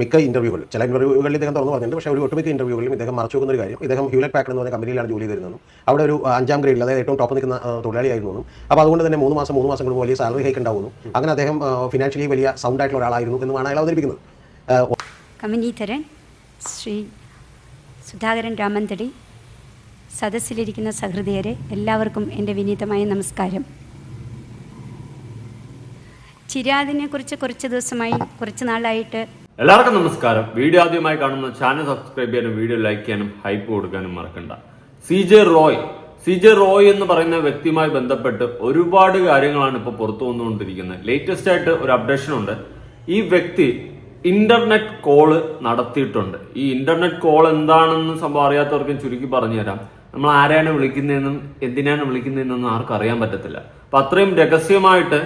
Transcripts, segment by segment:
മിക്ക ഇന്റർവ്യൂകൾ ചില ഇന്റർവ്യൂകളിൽ ഇദ്ദേഹം തുറന്നു പറഞ്ഞിട്ടുണ്ട്. പക്ഷേ ഒരു ഒട്ടുമിക്ക ഇന്റർവ്യൂകളിലും ഇദ്ദേഹം മറച്ചു വെക്കുന്ന ഒരു കാര്യം ഇദ്ദേഹം ഹ്യൂലറ്റ് പാക്കഡ് എന്ന് പറഞ്ഞ കമ്പനിയിലാണ് ജോലി ചെയ്തിരുന്നതും. അവിടെ ഒരു അഞ്ചാം ഗ്രേഡിൽ അതായത് ഏറ്റവും ടോപ്പ് നിൽക്കുന്ന തൊഴിലാളി തൊഴിലാളിയായിരുന്നു അപ്പോൾ അതുകൊണ്ട് തന്നെ മൂന്ന് മാസം മൂന്ന് മാസം കൊണ്ട് വലിയ സാലറി ഹൈക്ക് ഉണ്ടാവുന്നു. അങ്ങനെ അദ്ദേഹം ഫിനാൻഷ്യലി വലിയ സൗണ്ട് ആയിട്ടുള്ള ഒരാളായിരുന്നു എന്നുമാണ് അയാൾ അവതരിപ്പിക്കുന്നത്. കമ്പനീധരൻ ശ്രീ സുധാകരൻ രാമന്തടി സദസ്സിലിരിക്കുന്ന സഹൃദയരെ എല്ലാവർക്കും എന്റെ വിനീതമായ നമസ്കാരം. ചിരാതിനെക്കുറിച്ച് കുറച്ച് ദിവസമായി കുറച്ച് നാളായിട്ട് എല്ലാവർക്കും നമസ്കാരം. വീഡിയോ ആദ്യമായി കാണുന്ന ചാനൽ സബ്സ്ക്രൈബ് ചെയ്യാനും വീഡിയോ ലൈക്ക് ചെയ്യാനും ഹൈപ്പ് കൊടുക്കാനും മറക്കണ്ട. C J Roy C J Roy എന്ന് പറയുന്ന വ്യക്തിയുമായി ബന്ധപ്പെട്ട് ഒരുപാട് കാര്യങ്ങളാണ് ഇപ്പോൾ പുറത്തു വന്നുകൊണ്ടിരിക്കുന്നത്. ലേറ്റസ്റ്റ് ആയിട്ട് ഒരു അപ്ഡേഷൻ ഉണ്ട്. ഈ വ്യക്തി ഇന്റർനെറ്റ് കോൾ നടത്തിയിട്ടുണ്ട്. ഈ ഇന്റർനെറ്റ് കോൾ എന്താണെന്ന് സംഭവം അറിയാത്തവർക്കും ചുരുക്കി പറഞ്ഞുതരാം നമ്മൾ ആരെയാണ് വിളിക്കുന്നതെന്നും എന്തിനാണ് വിളിക്കുന്നതെന്നും ആർക്കും അറിയാൻ പറ്റത്തില്ല. അപ്പൊ അത്രയും രഹസ്യമായിട്ട്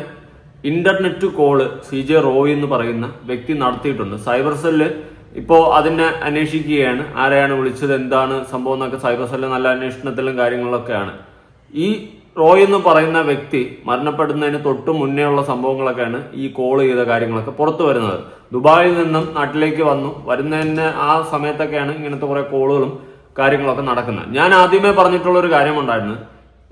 internet call C J Roy എന്ന് പറയുന്ന വ്യക്തി നടത്തിയിട്ടുണ്ട്. സൈബർ സെല്ല് ഇപ്പോൾ അതിനെ അന്വേഷിക്കുകയാണ്. ആരെയാണ് വിളിച്ചത്? എന്താണ് സംഭവം എന്നൊക്കെ സൈബർ സെല്ല് നല്ല അന്വേഷണത്തിലും കാര്യങ്ങളിലൊക്കെയാണ്. ഈ റോയ് എന്ന് പറയുന്ന വ്യക്തി മരണപ്പെടുന്നതിന് തൊട്ട് മുന്നേ ഉള്ള സംഭവങ്ങളൊക്കെയാണ് ഈ കോൾ ചെയ്ത കാര്യങ്ങളൊക്കെ പുറത്തു വരുന്നത്. ദുബായിൽ നിന്നും നാട്ടിലേക്ക് വന്നു. വരുന്നതിന് ആ സമയത്തൊക്കെയാണ് ഇങ്ങനത്തെ കുറെ കോളുകളും കാര്യങ്ങളൊക്കെ നടക്കുന്നത്. ഞാൻ ആദ്യമേ പറഞ്ഞിട്ടുള്ള ഒരു കാര്യമുണ്ടായിരുന്നു.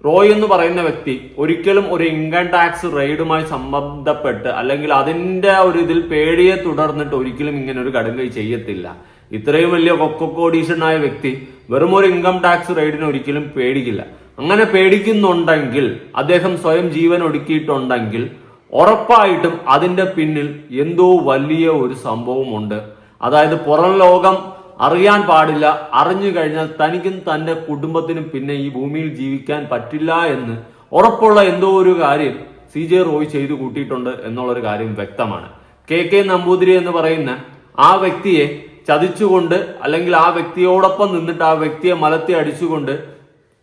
റോയ് എന്ന് പറയുന്ന വ്യക്തി ഒരിക്കലും ഒരു ഇൻകം ടാക്സ് റെയ്ഡുമായി സംബന്ധപ്പെട്ട് അല്ലെങ്കിൽ അതിന്റെ ഒരു ഇതിൽ പേടിയെ തുടർന്നിട്ട് ഒരിക്കലും ഇങ്ങനെ ഒരു കടുങ്കൈ ചെയ്യത്തില്ല. ഇത്രയും വലിയ കൊക്കോഡീഷനായ വ്യക്തി വെറും ഒരു ഇൻകം ടാക്സ് റെയ്ഡിന് ഒരിക്കലും പേടിക്കില്ല. അങ്ങനെ പേടിക്കുന്നുണ്ടെങ്കിൽ അദ്ദേഹം സ്വയം ജീവൻ ഒടുക്കിയിട്ടുണ്ടെങ്കിൽ ഉറപ്പായിട്ടും അതിന്റെ പിന്നിൽ എന്തോ വലിയ ഒരു സംഭവമുണ്ട്. അതായത് പുറം ലോകം അറിയാൻ പാടില്ല. അറിഞ്ഞു കഴിഞ്ഞാൽ തനിക്കും തന്റെ കുടുംബത്തിനും പിന്നെ ഈ ഭൂമിയിൽ ജീവിക്കാൻ പറ്റില്ല എന്ന് ഉറപ്പുള്ള എന്തോ ഒരു കാര്യം സി ജെ റോയ് ചെയ്തു കൂട്ടിയിട്ടുണ്ട് എന്നുള്ളൊരു കാര്യം വ്യക്തമാണ്. കെ കെ നമ്പൂതിരി എന്ന് പറയുന്ന ആ വ്യക്തിയെ ചതിച്ചുകൊണ്ട് അല്ലെങ്കിൽ ആ വ്യക്തിയോടൊപ്പം നിന്നിട്ട് ആ വ്യക്തിയെ മലത്തി അടിച്ചുകൊണ്ട്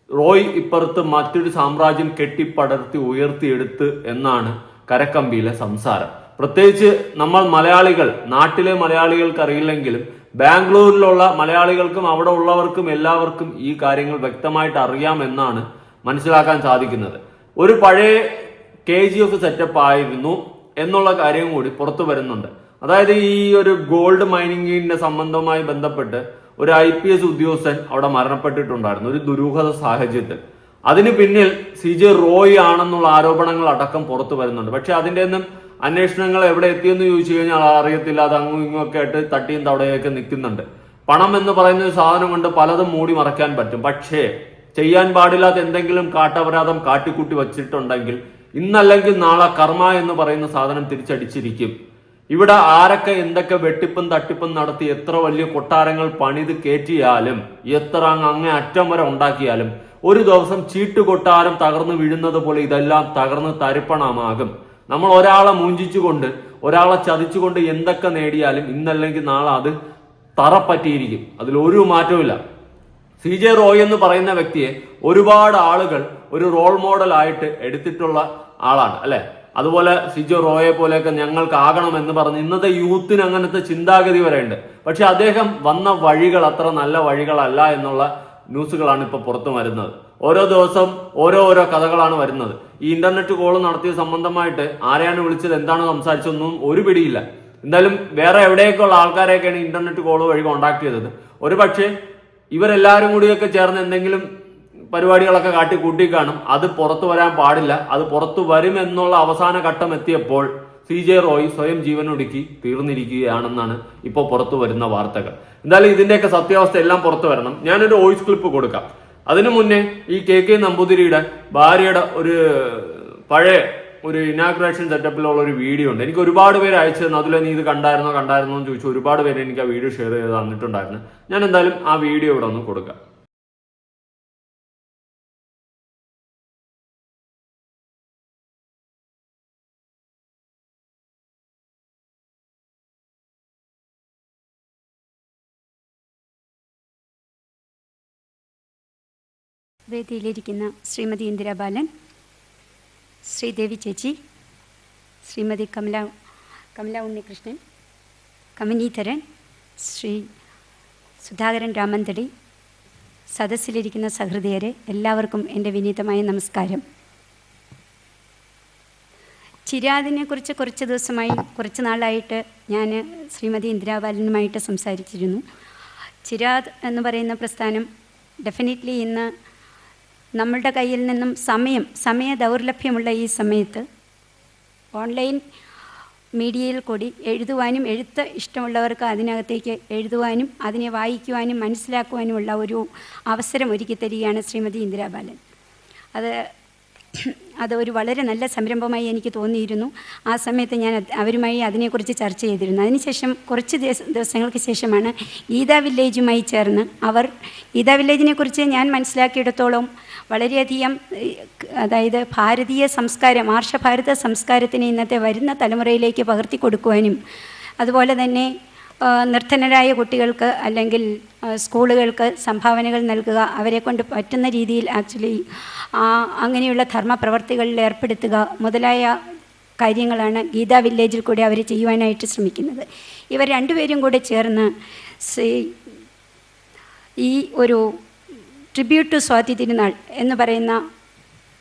റോയ് ഇപ്പുറത്ത് മറ്റൊരു സാമ്രാജ്യം കെട്ടിപ്പടർത്തി ഉയർത്തിയെടുത്ത് എന്നാണ് കരക്കമ്പിയിലെ സംസാരം. പ്രത്യേകിച്ച് നമ്മൾ മലയാളികൾ നാട്ടിലെ മലയാളികൾക്ക് അറിയില്ലെങ്കിലും ബാംഗ്ലൂരിലുള്ള മലയാളികൾക്കും അവിടെ ഉള്ളവർക്കും എല്ലാവർക്കും ഈ കാര്യങ്ങൾ വ്യക്തമായിട്ട് അറിയാമെന്നാണ് മനസ്സിലാക്കാൻ സാധിക്കുന്നത്. ഒരു പഴയ കെ ജി എഫ് സെറ്റപ്പ് ആയിരുന്നു എന്നുള്ള കാര്യം കൂടി പുറത്തു വരുന്നുണ്ട്. അതായത് ഈ ഒരു ഗോൾഡ് മൈനിങ്ങിന്റെ സംബന്ധവുമായി ബന്ധപ്പെട്ട് ഒരു ഐ പി എസ് ഉദ്യോഗസ്ഥൻ അവിടെ മരണപ്പെട്ടിട്ടുണ്ടായിരുന്നു ഒരു ദുരൂഹത സാഹചര്യത്തിൽ. അതിന് പിന്നിൽ സി ജെ റോയ് ആണെന്നുള്ള ആരോപണങ്ങൾ അടക്കം പുറത്തു വരുന്നുണ്ട്. പക്ഷെ അതിന്റെ ഒന്നും അന്വേഷണങ്ങൾ എവിടെ എത്തിയെന്ന് ചോദിച്ചു കഴിഞ്ഞാൽ അറിയത്തില്ല. അത് അങ്ങും ഇങ്ങും ഒക്കെ ആയിട്ട് തട്ടിയും തവടയൊക്കെ നിൽക്കുന്നുണ്ട്. പണം എന്ന് പറയുന്ന ഒരു സാധനം കൊണ്ട് പലതും മൂടി മറയ്ക്കാൻ പറ്റും. പക്ഷേ ചെയ്യാൻ പാടില്ലാത്ത എന്തെങ്കിലും കാട്ടപരാധം കാട്ടിക്കൂട്ടി വച്ചിട്ടുണ്ടെങ്കിൽ ഇന്നല്ലെങ്കിൽ നാളെ കർമ്മ എന്ന് പറയുന്ന സാധനം തിരിച്ചടിച്ചിരിക്കും. ഇവിടെ ആരൊക്കെ എന്തൊക്കെ വെട്ടിപ്പും തട്ടിപ്പും നടത്തി എത്ര വലിയ കൊട്ടാരങ്ങൾ പണിത് കയറ്റിയാലും എത്ര അങ്ങ് അങ്ങേ അറ്റം വരെ ഉണ്ടാക്കിയാലും ഒരു ദിവസം ചീട്ട് കൊട്ടാരം തകർന്നു വീഴുന്നത് പോലെ ഇതെല്ലാം തകർന്ന് തരിപ്പണമാകും. നമ്മൾ ഒരാളെ മൂഞ്ചിച്ചുകൊണ്ട് ഒരാളെ ചതിച്ചുകൊണ്ട് എന്തൊക്കെ നേടിയാലും ഇന്നല്ലെങ്കിൽ നാളെ അത് തറപ്പറ്റിയിരിക്കും. അതിൽ ഒരു മാറ്റവുമില്ല. സി ജെ റോയ് എന്ന് പറയുന്ന വ്യക്തിയെ ഒരുപാട് ആളുകൾ ഒരു റോൾ മോഡൽ ആയിട്ട് എടുത്തിട്ടുള്ള ആളാണ് അല്ലെ? അതുപോലെ സി ജെ റോയെ പോലെയൊക്കെ ഞങ്ങൾക്ക് ആകണം എന്ന് പറഞ്ഞ് ഇന്നത്തെ യൂത്തിന് അങ്ങനത്തെ ചിന്താഗതി വരെയുണ്ട്. പക്ഷെ അദ്ദേഹം വന്ന വഴികൾ അത്ര നല്ല വഴികളല്ല എന്നുള്ള ന്യൂസുകളാണ് ഇപ്പൊ പുറത്തു വരുന്നത്. ഓരോ ദിവസം ഓരോ ഓരോ കഥകളാണ് വരുന്നത്. ഈ ഇന്റർനെറ്റ് കോൾ നടത്തിയ സംബന്ധമായിട്ട് ആരെയാണ് വിളിച്ചത് എന്താണ് സംസാരിച്ചതൊന്നും ഒരു പിടിയില്ല. എന്തായാലും വേറെ എവിടെയൊക്കെയുള്ള ആൾക്കാരെയൊക്കെയാണ് ഇന്റർനെറ്റ് കോൾ വഴി കോണ്ടാക്ട് ചെയ്തത്. ഒരു പക്ഷേ ഇവരെല്ലാവരും കൂടിയൊക്കെ ചേർന്ന് എന്തെങ്കിലും പരിപാടികളൊക്കെ കാട്ടി കൂട്ടി കാണും അത് പുറത്തു വരാൻ പാടില്ല. അത് പുറത്തു വരും എന്നുള്ള അവസാന ഘട്ടം എത്തിയപ്പോൾ സി ജെ റോയ് സ്വയം ജീവനൊടുക്കി തീർന്നിരിക്കുകയാണെന്നാണ് ഇപ്പോൾ പുറത്തു വരുന്ന വാർത്തകൾ. എന്തായാലും ഇതിന്റെയൊക്കെ സത്യാവസ്ഥ എല്ലാം പുറത്തു വരണം. ഞാനൊരു വോയിസ് ക്ലിപ്പ് കൊടുക്കാം. അതിനു മുന്നേ ഈ കെ കെ നമ്പൂതിരിയുടെ ഭാര്യയുടെ ഒരു പഴയ ഒരു ഇനാഗ്രേഷൻ സെറ്റപ്പിലുള്ള ഒരു വീഡിയോ ഉണ്ട്. എനിക്ക് ഒരുപാട് പേര് അയച്ചു തന്നു. അതിൽ നീ ഇത് കണ്ടായിരുന്നോ കണ്ടായിരുന്നോ എന്ന് ചോദിച്ചു. ഒരുപാട് പേര് എനിക്ക് ആ വീഡിയോ ഷെയർ ചെയ്ത് തന്നിട്ടുണ്ടായിരുന്നു. ഞാൻ എന്തായാലും ആ വീഡിയോ ഇവിടെ ഒന്ന് കൊടുക്കാം. വേദിയിലിരിക്കുന്ന ശ്രീമതി ഇന്ദിരാബാലൻ ശ്രീദേവി ചേച്ചി ശ്രീമതി കമല കമല ഉണ്ണികൃഷ്ണൻ കമനീധരൻ ശ്രീ സുധാകരൻ രാമന്തടി സദസ്സിലിരിക്കുന്ന സഹൃദയരെ എല്ലാവർക്കും എന്റെ വിനീതമായ നമസ്കാരം. ചിരാദിനെ കുറിച്ച് കുറച്ച് ദിവസമായി കുറച്ച് നാളായിട്ട് ഞാൻ ശ്രീമതി ഇന്ദിരാബാലനുമായിട്ട് സംസാരിച്ചിരുന്നു. ചിരാദ് എന്ന് പറയുന്ന പ്രസ്ഥാനം ഡെഫിനറ്റ്ലി ഇന്ന് നമ്മളുടെ കയ്യിൽ നിന്നും സമയം സമയ ദൗർലഭ്യമുള്ള ഈ സമയത്ത് ഓൺലൈൻ മീഡിയയിൽ കൂടി എഴുതുവാനും എഴുത്ത് ഇഷ്ടമുള്ളവർക്ക് അതിനകത്തേക്ക് എഴുതുവാനും അതിനെ വായിക്കുവാനും മനസ്സിലാക്കുവാനുമുള്ള ഒരു അവസരം ഒരുക്കി തരികയാണ് ശ്രീമതി ഇന്ദിരാബാലൻ. അത് അത് ഒരു വളരെ നല്ല സംരംഭമായി എനിക്ക് തോന്നിയിരുന്നു. ആ സമയത്ത് ഞാൻ അവരുമായി അതിനെക്കുറിച്ച് ചർച്ച ചെയ്തിരുന്നു. അതിനുശേഷം കുറച്ച് ദിവസ ദിവസങ്ങൾക്ക് ശേഷമാണ് ഗീതാ വില്ലേജുമായി ചേർന്ന് അവർ ഗീതാ വില്ലേജിനെക്കുറിച്ച് ഞാൻ മനസ്സിലാക്കിയിടത്തോളം വളരെയധികം അതായത് ഭാരതീയ സംസ്കാരം ആർഷഭാരത സംസ്കാരത്തിന് ഇന്നത്തെ വരുന്ന തലമുറയിലേക്ക് പകർത്തി കൊടുക്കുവാനും അതുപോലെ തന്നെ നിർധനരായ കുട്ടികൾക്ക് അല്ലെങ്കിൽ സ്കൂളുകൾക്ക് സംഭാവനകൾ നൽകുക അവരെ കൊണ്ട് പറ്റുന്ന രീതിയിൽ ആക്ച്വലി അങ്ങനെയുള്ള ധർമ്മപ്രവർത്തികളിൽ ഏർപ്പെടുത്തുക മുതലായ കാര്യങ്ങളാണ് ഗീതാ വില്ലേജിൽ കൂടി അവർ ചെയ്യുവാനായിട്ട് ശ്രമിക്കുന്നത്. ഇവർ രണ്ടുപേരും കൂടെ ചേർന്ന് ഈ ഒരു ട്രിബ്യൂട്ട് ടു സ്വാതി തിരുനാൾ എന്ന് പറയുന്ന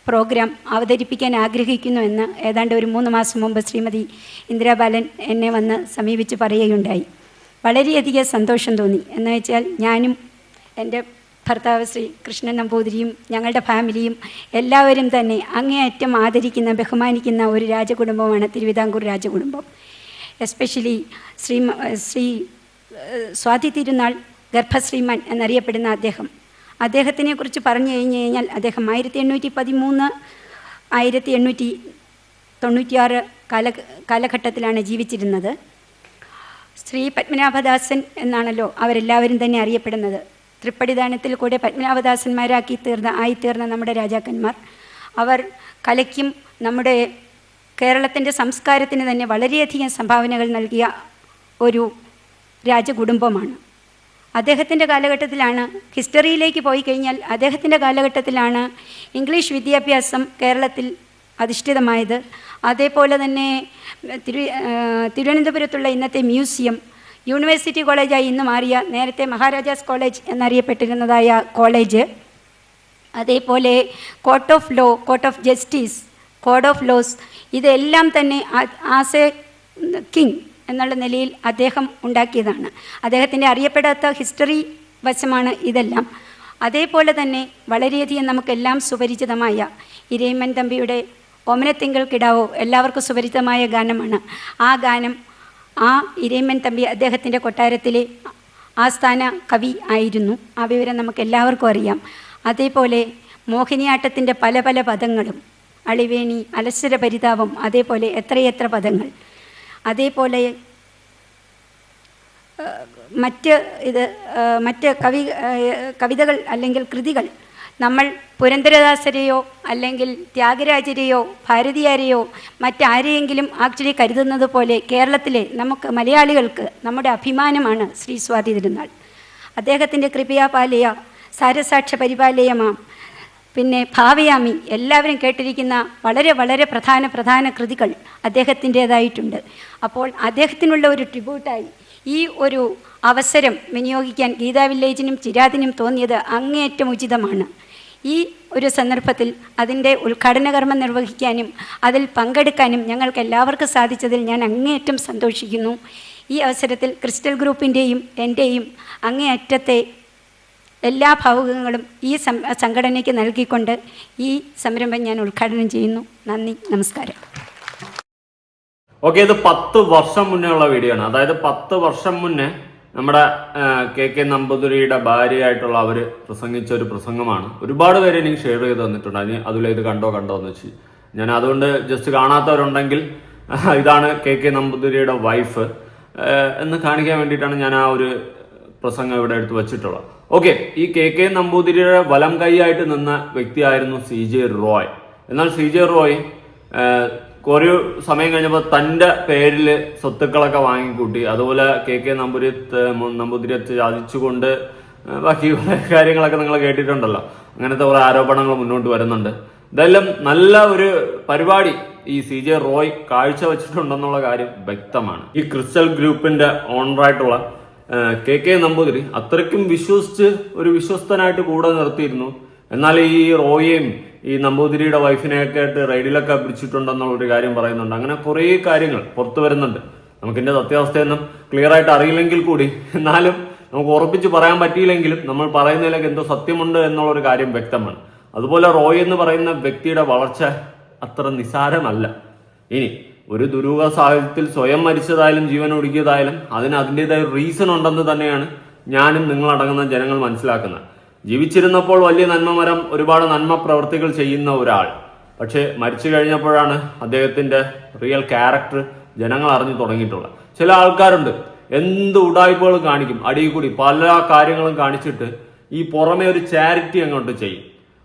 പ്രോഗ്രാം അവതരിപ്പിക്കാൻ ആഗ്രഹിക്കുന്നുവെന്ന് ഏതാണ്ട് ഒരു മൂന്ന് മാസം മുമ്പ് ശ്രീമതി ഇന്ദിരാബാലൻ എന്നെ വന്ന് സമീപിച്ച് പറയുകയുണ്ടായി. വളരെയധികം സന്തോഷം തോന്നി. എന്ന് വെച്ചാൽ ഞാനും എന്റെ ഭർത്താവ് ശ്രീ കൃഷ്ണൻ നമ്പൂതിരിയും ഞങ്ങളുടെ ഫാമിലിയും എല്ലാവരും തന്നെ അങ്ങേയറ്റം ആദരിക്കുന്ന ബഹുമാനിക്കുന്ന ഒരു രാജകുടുംബമാണ് തിരുവിതാംകൂർ രാജകുടുംബം. എസ്പെഷ്യലി ശ്രീ ശ്രീ സ്വാതി തിരുനാൾ ഗർഭശ്രീമാൻ എന്നറിയപ്പെടുന്ന അദ്ദേഹം. അദ്ദേഹത്തിനെ കുറിച്ച് പറഞ്ഞു കഴിഞ്ഞു കഴിഞ്ഞാൽ അദ്ദേഹം ആയിരത്തി എണ്ണൂറ്റി പതിമൂന്ന് ആയിരത്തി എണ്ണൂറ്റി തൊണ്ണൂറ്റിയാറ് കാല കാലഘട്ടത്തിലാണ് ജീവിച്ചിരുന്നത്. ശ്രീ പത്മനാഭദാസൻ എന്നാണല്ലോ അവരെല്ലാവരും തന്നെ അറിയപ്പെടുന്നത്. തൃപ്പടിദാനത്തിൽ കൂടെ പത്മനാഭദാസന്മാരാക്കി തീർന്ന ആയിത്തീർന്ന നമ്മുടെ രാജാക്കന്മാർ. അവർ കലയ്ക്കും നമ്മുടെ കേരളത്തിന്റെ സംസ്കാരത്തിന് തന്നെ വളരെയധികം സംഭാവനകൾ നൽകിയ ഒരു രാജകുടുംബമാണ്. അദ്ദേഹത്തിന്റെ കാലഘട്ടത്തിലാണ് ഹിസ്റ്ററിയിലേക്ക് പോയി കഴിഞ്ഞാൽ അദ്ദേഹത്തിന്റെ കാലഘട്ടത്തിലാണ് ഇംഗ്ലീഷ് വിദ്യാഭ്യാസം കേരളത്തിൽ അധിഷ്ഠിതമായത്. അതേപോലെ തന്നെ തിരു തിരുവനന്തപുരത്തുള്ള ഇന്നത്തെ മ്യൂസിയം യൂണിവേഴ്സിറ്റി കോളേജായി ഇന്ന് മാറിയ നേരത്തെ മഹാരാജാസ് കോളേജ് എന്നറിയപ്പെട്ടിരുന്നതായ കോളേജ്. അതേപോലെ court of law court of justice code of laws ഇതെല്ലാം തന്നെ ആസ് എ കിങ് എന്നുള്ള നിലയിൽ അദ്ദേഹം ഉണ്ടാക്കിയതാണ്. അദ്ദേഹത്തിന്റെ അറിയപ്പെടാത്ത ഹിസ്റ്ററി വശമാണ് ഇതെല്ലാം. അതേപോലെ തന്നെ വളരെയധികം നമുക്കെല്ലാം സുപരിചിതമായ ഇരേമൻ തമ്പിയുടെ ഓമനത്തിങ്കൾ കിടാവോ? എല്ലാവർക്കും സുപരിചിതമായ ഗാനമാണ്. ആ ഗാനം ആ ഇരേമ്മൻ തമ്പി അദ്ദേഹത്തിന്റെ കൊട്ടാരത്തിലെ ആസ്ഥാന കവി ആയിരുന്നു. ആ വിവരം നമുക്ക് എല്ലാവർക്കും അറിയാം. അതേപോലെ മോഹിനിയാട്ടത്തിന്റെ പല പല പദങ്ങളും അളിവേണി അലസര പരിതാപം അതേപോലെ എത്രയെത്ര പദങ്ങൾ. അതേപോലെ മറ്റ് ഇത് മറ്റ് കവി കവിതകൾ അല്ലെങ്കിൽ കൃതികൾ നമ്മൾ പുരന്ദരദാസരെയോ അല്ലെങ്കിൽ ത്യാഗരാജരെയോ ഭാരതിയാരെയോ മറ്റാരെയെങ്കിലും ആക്ച്വലി കരുതുന്നത് പോലെ കേരളത്തിലെ നമുക്ക് മലയാളികൾക്ക് നമ്മുടെ അഭിമാനമാണ് ശ്രീ സ്വാതി തിരുനാൾ. അദ്ദേഹത്തിന്റെ കൃപയാപാലയ സാരസാക്ഷ പരിപാലയമാം പിന്നെ ഭാവയാമി എല്ലാവരും കേട്ടിരിക്കുന്ന വളരെ വളരെ പ്രധാന പ്രധാന കൃതികൾ അദ്ദേഹത്തിന്റേതായിട്ടുണ്ട്. അപ്പോൾ അദ്ദേഹത്തിനുള്ള ഒരു ട്രിബ്യൂട്ടായി ഈ ഒരു അവസരം വിനിയോഗിക്കാൻ ഗീതാ വില്ലേജിനും ചിരാതിനും തോന്നിയത് അങ്ങേയറ്റം ഉചിതമാണ്. ഈ ഒരു സന്ദർഭത്തിൽ അതിന്റെ ഉദ്ഘാടന കർമ്മം നിർവഹിക്കാനും അതിൽ പങ്കെടുക്കാനും ഞങ്ങൾക്ക് എല്ലാവർക്കും സാധിച്ചതിൽ ഞാൻ അങ്ങേയറ്റം സന്തോഷിക്കുന്നു. ഈ അവസരത്തിൽ ക്രിസ്റ്റൽ ഗ്രൂപ്പിന്റെയും എന്റെയും അങ്ങേയറ്റത്തെ എല്ലാ ഭാവുകങ്ങളും ഈ സംഘടനയ്ക്ക് നൽകിക്കൊണ്ട് ഈ സംരംഭം ഞാൻ ഉദ്ഘാടനം ചെയ്യുന്നു. നന്ദി നമസ്കാരം. ഓക്കെ ഇത് പത്ത് വർഷം മുന്നേ ഉള്ള വീഡിയോ ആണ്. അതായത് പത്ത് വർഷം മുന്നേ നമ്മുടെ കെ കെ നമ്പൂതിരിയുടെ ഭാര്യയായിട്ടുള്ള അവർ പ്രസംഗിച്ച ഒരു പ്രസംഗമാണ്. ഒരുപാട് പേര് എനിക്ക് ഷെയർ ചെയ്ത് തന്നിട്ടുണ്ട്. അതിന് അതുപോലെ ഇത് കണ്ടോ കണ്ടോ എന്ന് വെച്ച്. ഞാൻ അതുകൊണ്ട് ജസ്റ്റ് കാണാത്തവരുണ്ടെങ്കിൽ ഇതാണ് കെ കെ നമ്പൂതിരിയുടെ വൈഫ് എന്ന് കാണിക്കാൻ വേണ്ടിയിട്ടാണ് ഞാൻ ആ ഒരു പ്രസംഗം ഇവിടെ എടുത്ത് വെച്ചിട്ടുള്ളത്. ഓക്കെ ഈ കെ കെ നമ്പൂതിരിയുടെ വലം കൈയായിട്ട് നിന്ന വ്യക്തിയായിരുന്നു സി ജെ റോയ്. എന്നാൽ സി ജെ റോയ് കുറേ സമയം കഴിഞ്ഞപ്പോൾ തന്റെ പേരിൽ സ്വത്തുക്കളൊക്കെ വാങ്ങിക്കൂട്ടി. അതുപോലെ കെ കെ നമ്പൂരി നമ്പൂതിരി ചാദിച്ചുകൊണ്ട് ബാക്കി കാര്യങ്ങളൊക്കെ നിങ്ങൾ കേട്ടിട്ടുണ്ടല്ലോ. അങ്ങനത്തെ കുറേ ആരോപണങ്ങൾ മുന്നോട്ട് വരുന്നുണ്ട്. ഇതെല്ലാം നല്ല ഒരു പരിപാടി. ഈ സി ജെ റോയ് കാഴ്ചവെച്ചിട്ടുണ്ടെന്നുള്ള കാര്യം വ്യക്തമാണ്. ഈ ക്രിസ്റ്റൽ ഗ്രൂപ്പിന്റെ ഓണറായിട്ടുള്ള കെ കെ നമ്പൂതിരി അത്രയ്ക്കും വിശ്വസിച്ച് ഒരു വിശ്വസ്തനായിട്ട് കൂടെ നിർത്തിയിരുന്നു. എന്നാൽ ഈ റോയിയും ഈ നമ്പൂതിരിയുടെ വൈഫിനെയൊക്കെ ആയിട്ട് റൈഡിലൊക്കെ പിടിച്ചിട്ടുണ്ടെന്നുള്ള ഒരു കാര്യം പറയുന്നുണ്ട്. അങ്ങനെ കുറേ കാര്യങ്ങൾ പുറത്തു വരുന്നുണ്ട്. നമുക്കിന്റെ സത്യാവസ്ഥയൊന്നും ക്ലിയർ ആയിട്ട് അറിയില്ലെങ്കിൽ കൂടി എന്നാലും നമുക്ക് ഉറപ്പിച്ച് പറയാൻ പറ്റിയില്ലെങ്കിലും നമ്മൾ പറയുന്നതിലൊക്കെ എന്തോ സത്യമുണ്ട് എന്നുള്ള ഒരു കാര്യം വ്യക്തമാണ്. അതുപോലെ റോയ് എന്ന് പറയുന്ന വ്യക്തിയുടെ വളർച്ച അത്ര നിസാരമല്ല. ഇനി ഒരു ദുരൂഹ സാഹചര്യത്തിൽ സ്വയം മരിച്ചതായാലും ജീവൻ ഒടുക്കിയതായാലും അതിന് അതിന്റെതായ റീസൺ ഉണ്ടെന്ന് തന്നെയാണ് ഞാനും നിങ്ങളടങ്ങുന്ന ജനങ്ങൾ മനസ്സിലാക്കുന്നത്. ജീവിച്ചിരുന്നപ്പോൾ വലിയ നന്മമരം ഒരുപാട് നന്മ പ്രവർത്തികൾ ചെയ്യുന്ന ഒരാൾ. പക്ഷേ മരിച്ചു കഴിഞ്ഞപ്പോഴാണ് അദ്ദേഹത്തിന്റെ റിയൽ ക്യാരക്ടർ ജനങ്ങൾ അറിഞ്ഞു തുടങ്ങിയിട്ടുള്ളത്. ചില ആൾക്കാരുണ്ട് എന്ത് ഉടായ്പകൾ കാണിക്കും അടിയിൽ കൂടി പല കാര്യങ്ങളും കാണിച്ചിട്ട് ഈ പുറമെ ഒരു ചാരിറ്റി അങ്ങോട്ട് ചെയ്യും.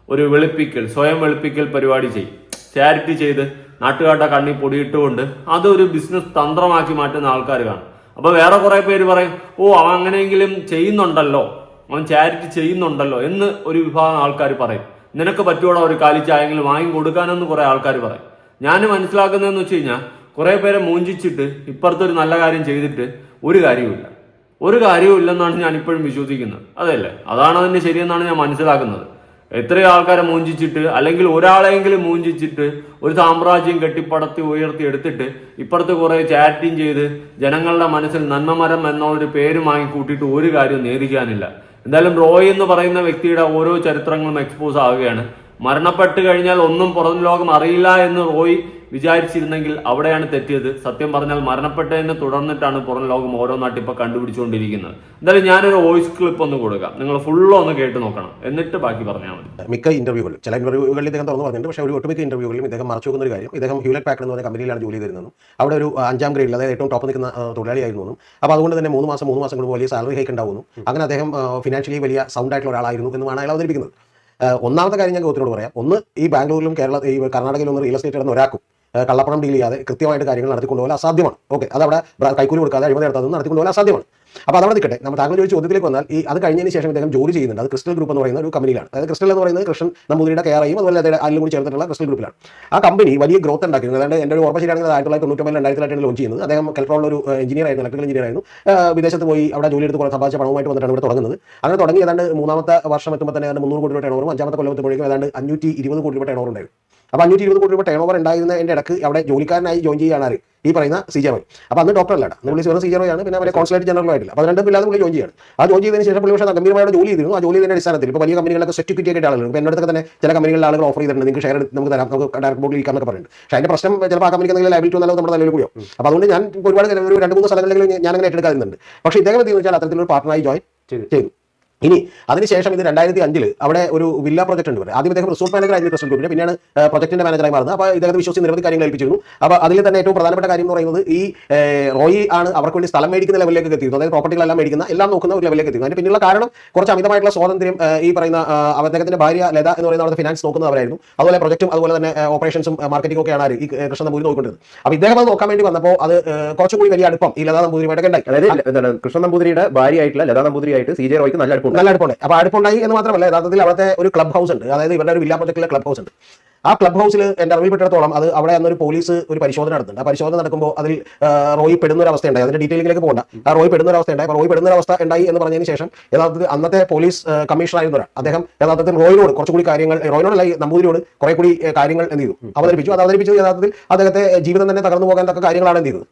ഒരു വെളുപ്പിക്കൽ സ്വയം വെളുപ്പിക്കൽ പരിപാടി ചെയ്യും. ചാരിറ്റി ചെയ്ത് നാട്ടുകാരുടെ കണ്ണി പൊടിയിട്ടുകൊണ്ട് അതൊരു ബിസിനസ് തന്ത്രമാക്കി മാറ്റുന്ന ആൾക്കാർ കാണും. അപ്പൊ വേറെ കുറെ പേര് പറയും ഓ അവ അങ്ങനെയെങ്കിലും ചെയ്യുന്നുണ്ടല്ലോ. അവൻ ചാരിറ്റി ചെയ്യുന്നുണ്ടല്ലോ എന്ന് ഒരു വിഭാഗം ആൾക്കാർ പറയും. നിനക്ക് പറ്റുവാണോ ഒരു കാലി ചായെങ്കിലും വാങ്ങി കൊടുക്കാനെന്ന് കുറെ ആൾക്കാർ പറയും. ഞാൻ മനസ്സിലാക്കുന്നതെന്ന് വെച്ച് കഴിഞ്ഞാൽ കുറെ പേരെ മൂഞ്ചിച്ചിട്ട് ഇപ്പുറത്തെ ഒരു നല്ല കാര്യം ചെയ്തിട്ട് ഒരു കാര്യവുമില്ല. ഒരു കാര്യവും ഇല്ലെന്നാണ് ഞാൻ ഇപ്പോഴും വിശ്വസിക്കുന്നത്. അതല്ലേ? അതാണ് അതിന്റെ ശരിയെന്നാണ് ഞാൻ മനസ്സിലാക്കുന്നത്. എത്രയോ ആൾക്കാരെ മൂഞ്ചിച്ചിട്ട് അല്ലെങ്കിൽ ഒരാളെങ്കിലും മൂഞ്ചിച്ചിട്ട് ഒരു സാമ്രാജ്യം കെട്ടിപ്പടത്തി ഉയർത്തി എടുത്തിട്ട് ഇപ്പുറത്ത് കുറെ ചാറ്റിങ് ചെയ്ത് ജനങ്ങളുടെ മനസ്സിൽ നന്മമരം എന്നൊരു പേര് വാങ്ങി കൂട്ടിയിട്ട് ഒരു കാര്യവും നേദിക്കാനില്ല എന്തായാലും റോയ് എന്ന് പറയുന്ന വ്യക്തിയുടെ ഓരോ ചരിത്രങ്ങളും എക്സ്പോസ് ആവുകയാണ്. മരണപ്പെട്ട് കഴിഞ്ഞാൽ ഒന്നും പുറം ലോകം അറിയില്ല എന്ന് റോയ് വിചാരിച്ചിരുന്നെങ്കിൽ അവിടെയാണ് തെറ്റിയത്. സത്യം പറഞ്ഞാൽ മരണപ്പെട്ടതിനെ തുടർന്നിട്ടാണ് പുറം ലോകം ഓരോ ഓരോന്നായിട്ട് ഇപ്പൊ കണ്ടുപിടിച്ചുകൊണ്ടിരിക്കുന്നത്. എന്തായാലും ഞാനൊരു വോയിസ് ക്ലിപ്പ് ഒന്ന് കൊടുക്കാം. നിങ്ങൾ ഫുള്ള് ഒന്ന് കേട്ട് നോക്കണം. എന്നിട്ട് ബാക്കി പറഞ്ഞാൽ മതി. മിക്ക ഇന്റർവ്യൂകളിൽ ചില ഇന്റർവ്യൂകളിൽ ഇദ്ദേഹം തുറന്നു പറഞ്ഞിട്ടുണ്ട്. പക്ഷേ ഒരു ഒട്ടുമിക്ക ഇന്റർവ്യൂകളിലും ഇദ്ദേഹം മറച്ചു വെക്കുന്ന ഒരു കാര്യം ഇദ്ദേഹം ഹ്യൂലറ്റ് പാക്ക് എന്ന് പറഞ്ഞ കമ്പനിയിലാണ് ജോലി ചെയ്തിരുന്നതും. അവിടെ ഒരു അഞ്ചാം ഗ്രേഡിൽ അതായത് ഏറ്റവും ടോപ്പ് നിൽക്കുന്ന തൊഴിലാളി തൊഴിലാളിയായിരുന്നു. അപ്പോൾ അതുകൊണ്ട് തന്നെ മൂന്ന് മാസം മൂന്ന് മാസം കൊണ്ട് വലിയ സാലറി ഹൈക്ക് ഉണ്ടാവുന്നു. അങ്ങനെ അദ്ദേഹം ഫിനാൻഷ്യലി വലിയ സൗണ്ട് ആയിട്ടുള്ള ഒരാളായിരുന്നു എന്നുമാണ് അയാൾ അവതരിപ്പിക്കുന്നത്. ഒന്നാമത്തെ കാര്യം ഞാൻ ഗൗത്തിനോട് പറയാം. ഒന്ന് ഈ ബാംഗ്ലൂരിലും കേരള ഈ കർണാടകയിലും ഒന്ന് റിയൽ എസ്റ്റേറ്റ് ഇടുന്ന ഒരാൾക്കും കള്ളപ്പണം ഡീൽ ചെയ്യാതെ കൃത്യമായിട്ട് കാര്യങ്ങൾ നടത്തിക്കൊണ്ടുപോകാൻ അസാധ്യമാണ്. ഓക്കെ അതവിടെ കൈക്കൂലി കൊടുക്കാതെ അഴിമതി നടത്താതെ നടത്തിക്കൊണ്ടുപോകാൻ അസാധ്യമാണ്. അപ്പോൾ അതവിടെ നിൽക്കട്ടെ. നമ്മൾ താങ്കൾ ചോദിച്ച ചോദ്യത്തിലേക്ക് വന്നാൽ ഈ അത് കഴിഞ്ഞതിന് ശേഷം ഇദ്ദേഹം ജോലി ചെയ്യുന്നുണ്ട്. അത് ക്രിസ്റ്റൽ ഗ്രൂപ്പ് എന്ന് പറയുന്ന ഒരു കമ്പനിയിലാണ് അതായത് ക്രിസ്റ്റൽ എന്ന് പറയുന്നത് കൃഷ്ണൻ നമ്പൂതിരിയുടെ കെയർ ചെയ്യും അതുപോലെ അതിൽ അതിലും കൂടി ചേർത്തിട്ടുള്ള ക്രിസ്റ്റൽ ഗ്രൂപ്പിലാണ് ആ കമ്പനി വലിയ ഗ്രോത്ത് ഉണ്ടാക്കിയിരുന്നു. അതായത് എന്റെ ഒരു ഓർമ്മ ശരിയാണെങ്കിൽ ആയിരത്തി തൊള്ളായിരത്തി തൊണ്ണൂറ്റൊമ്പതിൽ രണ്ടായിരത്തി ലോഞ്ച് ചെയ്യുന്നത്. അദ്ദേഹം കൽഫ്രോളിൽ ഒരു എഞ്ചിനീയർ ആയിരുന്നു ഇലക്ട്രിക്കൽ എഞ്ചിനീയർ ആയിരുന്നു. വിദേശത്ത് പോയി അവിടെ ജോലി എടുത്ത് കുറേ സമ്പാദിച്ച പണവുമായിട്ട് വന്നിട്ടാണ് ഇവിടെ തുടങ്ങുന്നത്. അങ്ങനെ തുടങ്ങി ഏതാണ്ട് മൂന്നാമത്തെ വർഷം എത്തുമ്പോൾ തന്നെ ഏതാണ്ട് മുന്നൂറ് കോടി രൂപ ടേണോറും അഞ്ചാമത്തെ കൊല്ലം എത്തുമ്പോഴേക്കും ഏതാണ്ട് അഞ്ഞൂറ്റി ഇരുപത് കോടി രൂപ ടേണോറുണ്ടായിരുന്നു അപ്പോൾ അഞ്ഞൂറ്റി ഇരുപത് കോടി രൂപ ടേൺ ഓവർ ഉണ്ടായിരുന്നതിന്റെ ഇടയ്ക്ക് അവിടെ ജോലിക്കാരനായി ജോയിൻ ചെയ്യുകയാണ് ആര്? ഈ പറയുന്ന സി ജെ വൈ അപ്പോൾ അന്ന് ഡോക്ടർ അല്ലാണ്ട് പുള്ളി വെറും സി ജെ വൈ ആണ്. പിന്നെ അവരെ കോൺസുലേറ്റ് ജനറൽ ആയിട്ടില്ല. അപ്പോൾ രണ്ടും ഇല്ലാതെ പുള്ളി ജോയിൻ ചെയ്യാണ്. ആ ജോയിൻ ചെയ്തതിന് ശേഷം പുള്ളി പക്ഷേ ഗംഭീരമായിട്ട് ജോലി ചെയ്തിരുന്നു. ആ ജോലി ചെയ്തതിന്റെ അടിസ്ഥാനത്തിൽ ഇപ്പോൾ വലിയ കമ്പനികളൊക്കെ സർട്ടിഫിക്കറ്റ് ആയിട്ട് ആളുകൾ ഇപ്പോൾ എന്റെ അടുത്തൊക്കെ തന്നെ ചില കമ്പനികളിൽ ആളുകൾ ഓഫർ ചെയ്തിട്ടുണ്ട്. നിങ്ങൾക്ക് ഷെയർ എടുത്ത് നമുക്ക് തരാം. നമുക്ക് ഡയറക്ട് ബോർഡിൽ ഇരിക്കാൻ എന്നൊക്കെ പറയുന്നുണ്ട് പക്ഷേ അതിന്റെ പ്രശ്നം ചിലപ്പോൾ ആ കമ്പനിക്ക് എന്തെങ്കിലും ലൈബിലിറ്റി വന്നാലും നമ്മുടെ നിലവിൽ കൂടിയോ? അപ്പോൾ അതുകൊണ്ട് ഞാൻ ഒരുപാട് ഒരു രണ്ട് മൂന്ന് സ്ഥലങ്ങളിൽ ഞാൻ അങ്ങനെ ഏറ്റെടുക്കാറുണ്ട് പക്ഷേ ഇദ്ദേഹം ചെയ്യുന്നു വെച്ചാൽ അത്തരത്തിലൊരു പാർട്ണറായി ജോയിൻ ചെയ്തു. ഇനി അതിനുശേഷം ഇത് രണ്ടായിരത്തി അഞ്ചിൽ അവിടെ ഒരു വില്ല പ്രോജക്റ്റ് ഉണ്ട്. ആദ്യം അദ്ദേഹം റിസോർട്ട് മാനേജർ ആയിരുന്നു പ്രസിഡന്റ് ഗ്രൂപ്പിന് പിന്നെയാണ് പ്രൊജക്ടിന്റെ മാനേജറായി മാറുന്നത്. അപ്പോൾ ഇദ്ദേഹത്തെ വിശ്വസിച്ച് നിരവധി കാര്യങ്ങൾ ഏൽപ്പിച്ചിരുന്നു. അപ്പോൾ അതിൽ തന്നെ ഏറ്റവും പ്രധാനപ്പെട്ട കാര്യം എന്ന് പറയുന്നത് ഈ റോയി ആണ് അവർക്ക് വേണ്ടി സ്ഥലം മേടിക്കുന്ന ലെവലിലേക്ക് എത്തിയിരുന്നു. അതായത് പ്രോപ്പർട്ടികളെല്ലാം മേടിക്കുന്ന എല്ലാം നോക്കുന്ന ഒരു ലെവലിലേക്ക് എത്തിയിരുന്നു. അതിന് പിന്നുള്ള കാരണം കുറച്ച് അമിതമായിട്ടുള്ള സ്വാതന്ത്ര്യം ഈ പറയുന്ന അദ്ദേഹത്തിന്റെ ഭാര്യ ലത എന്ന് പറയുന്ന അവിടുത്തെ ഫിനാൻസ് നോക്കുന്നവരായിരുന്നു. അതുപോലെ പ്രൊജക്റ്റും അതുപോലെ തന്നെ ഓപ്പറേഷൻസും മാർക്കറ്റിംഗ് ഒക്കെയാണ് ആര് ഈ കൃഷ്ണ നമ്പൂരി നോക്കിക്കൊണ്ടിരുന്നത്. അപ്പോൾ ഇദ്ദേഹം അത് നോക്കാൻ വേണ്ടി വന്നപ്പോൾ അത് കുറച്ചുകൂടി വലിയ അടുപ്പം ഈ ലതാ നമ്പൂതിരിയുമായിട്ടൊക്കെ ഉണ്ടായി. അതായത് കൃഷ്ണൻ കൃഷ്ണ നമ്പൂതിരിയുടെ ഭാര്യയായിട്ടുള്ള ലതാ നമ്പൂതിരിയായിട്ട് സി ജെ റോയ്ക്ക് നല്ല അടുപ്പമുണ്ട് നല്ല അടുപ്പുണ്ട് അപ്പോൾ അടുപ്പുണ്ടായി എന്ന് മാത്രമല്ല യഥാർത്ഥത്തിൽ അവിടുത്തെ ഒരു ക്ലബ് ഹൗസ് ഉണ്ട്. അതായത് ഇവരുടെ ഒരു വില്ല പ്രൊജക്റ്റിലെ ക്ലബ് ഹൗസ് ഉണ്ട്. ആ ക്ലബ് ഹൗസിൽ എന്റെ അറിവിൽപ്പെട്ടിടത്തോളം അത് അവിടെ അന്നൊരു പോലീസ് ഒരു പരിശോധന നടത്തുന്നുണ്ട്. ആ പരിശോധന നടക്കുമ്പോൾ അതിൽ റോയി പെടുന്ന ഒരു അവസ്ഥ ഉണ്ടായി അതിന്റെ ഡീറ്റെയിലേക്ക് പോകണ്ട ആ റോയി പെടുന്ന ഒരു അവസ്ഥ ഉണ്ടായി അപ്പോൾ റോയി പെടുന്ന ഒരു അവസ്ഥ ഉണ്ടായി എന്ന് പറഞ്ഞതിന് ശേഷം യഥാർത്ഥത്തിൽ അന്നത്തെ പോലീസ് കമ്മീഷണർ ആയിരുന്ന ഒരാൾ. അദ്ദേഹം യഥാർത്ഥത്തിൽ റോയിനോട് കുറച്ചു കൂടി കാര്യങ്ങൾ റോയിനോടല്ല ഈ നമ്പൂതിരിയോട് കുറെ കൂടി കാര്യങ്ങൾ എന്ത് ചെയ്തു? അവതരിപ്പിച്ചു. അത് അവതരിപ്പിച്ചത് യഥാർത്ഥത്തിൽ അദ്ദേഹത്തെ ജീവിതം തന്നെ തകർന്നു പോകാൻ തക്ക കാര്യങ്ങളാണ് എന്ത് ചെയ്തത്?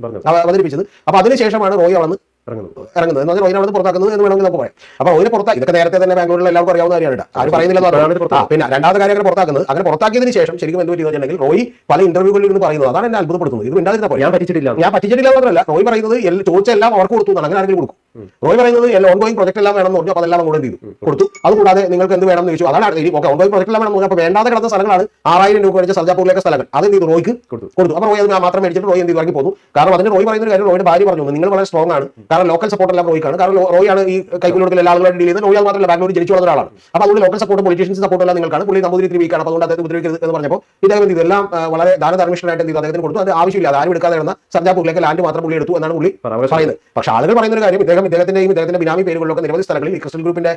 അവതരിപ്പിച്ചത്. അപ്പോൾ അതിനുശേഷമാണ് റോയി അവിടെ നിന്ന് ഇറങ്ങുന്നത് ഇറങ്ങുന്നത്. എന്ന് പറഞ്ഞാൽ റോയിനെ പുറത്താക്കുന്നത് എന്ന് വേണമെങ്കിൽ നമുക്ക് പറയാം. അപ്പോൾ റോയിനെ പുറത്താ ഇതൊക്കെ നേരത്തെ തന്നെ ബാംഗ്ലൂരിൽ എല്ലാവർക്കും അറിയാവുന്ന കാര്യമാണ് ആരും പറയുന്നില്ല പിന്നെ രണ്ടാമത്തെ കാര്യം അങ്ങനെ പുറത്താക്കുന്നത്. അങ്ങനെ പുറത്താക്കിയതിന് ശേഷം ശരിക്കും എന്ത് പറ്റിയെന്ന് വെച്ചിട്ടുണ്ടെങ്കിൽ റോയി പല ഇന്റർവ്യൂകളിൽ ഇരുന്ന് പറയുന്നത് അതാണ് എന്നെ അത്ഭുതപ്പെടുത്തുന്നത്. ഇത് മിണ്ടാതിരുന്ന ഞാൻ പറ്റിച്ചിട്ടില്ല. ഞാൻ പറ്റിച്ചിട്ടില്ല മാത്രമല്ല റോയി പറയുന്നത് ചോദിച്ച എല്ലാം അവർക്ക് കൊടുത്തു അങ്ങനെ ആരെങ്കിലും കൊടുക്കും. റോയ് പറയുന്നത് എല്ലാം ഓൺഗോയിങ് പ്രൊജക്ട് എല്ലാം വേണമെന്ന് പറഞ്ഞു അപ്പോൾ അതെല്ലാം കൂടെ എന്ത് ചെയ്തു? കൊടുത്തു. അതുകൂടാതെ നിങ്ങൾക്ക് എന്ത് വേണമെന്ന് ചോദിച്ചു? അതാണ് ഇനി ഓക്കെ ഓൺഗോയിങ് പ്രൊജക്ട് എല്ലാം വേണമെന്ന് അപ്പോൾ വേണ്ടാതെ കിടന്ന സ്ഥലങ്ങളാണ് ആറായിരം രൂപ മേടിച്ച സർജാപൂരിലേക്ക് സ്ഥലങ്ങൾ. അത് എന്ത് ചെയ്തു? റോയ്ക്ക് കൊടുത്തു. കൊടുത്തു. അപ്പോൾ റോയ് അത് മാത്രം മേടിച്ചിട്ട് റോയ് എന്ത് ചെയ്തു? പോകുന്നു കാരണം അതിന് റോയ് പറയുന്ന കാര്യം റോയുടെ ഭാര്യ പറഞ്ഞു. നിങ്ങൾ വളരെ സ്ട്രോങ് ആണ്. കാരണം ലോക്കൽ സപ്പോർട്ട് എല്ലാം റോയ്ക്കാണ്. കാരണം റോയാണ് ഈ കൈക്കൂലി കൊടുക്കൽ എല്ലാ ആളുകളായിട്ട് ഡീൽ ചെയ്യുന്നത്. റോയ് മാത്രമല്ല ബാംഗ്ലൂർ ജനിച്ചു വളർന്ന ഒരാളാണ്. അപ്പോൾ അതുകൊണ്ട് ലോക്കൽ സപ്പോർട്ട് പൊളിറ്റീഷ്യൻസ് സപ്പോർട്ട് എല്ലാം നിങ്ങൾക്കാണ്. പുള്ളി നമ്പൂതിരി ത്രീ വീക്കാണ് അപ്പോൾ അതുകൊണ്ട് അദ്ദേഹത്തെ ഉപദ്രവിക്കരുത് എന്ന് പറഞ്ഞപ്പോൾ ഇദ്ദേഹം എന്ത് ചെയ്തു? എല്ലാം വളരെ ദാനധർമ്മിഷ്ഠനായിട്ട് എന്ത് ചെയ്തു? അദ്ദേഹത്തിന് കൊടുത്തു. അത് ആവശ്യമില്ല ആരും എടുക്കാതെ കിടന്ന സർജാപൂരിലേക്ക് ലാൻഡ് മാത്രം പുള്ളി എടുത്തു എന്നാണ് പുള്ളി പറയുന്നത്. പക്ഷേ ആളുകൾ പറയുന്ന ഒരു കാര്യം ഇദ്ദേഹം ഇദ്ദേഹത്തിന്റെയും ഇദ്ദേഹത്തിന്റെ ബിനാമി പേരുകളിലൊക്കെ നിരവധി സ്ഥലങ്ങളിൽ ഈ ക്രിസ്റ്റൽ ഗ്രൂപ്പിന്റെ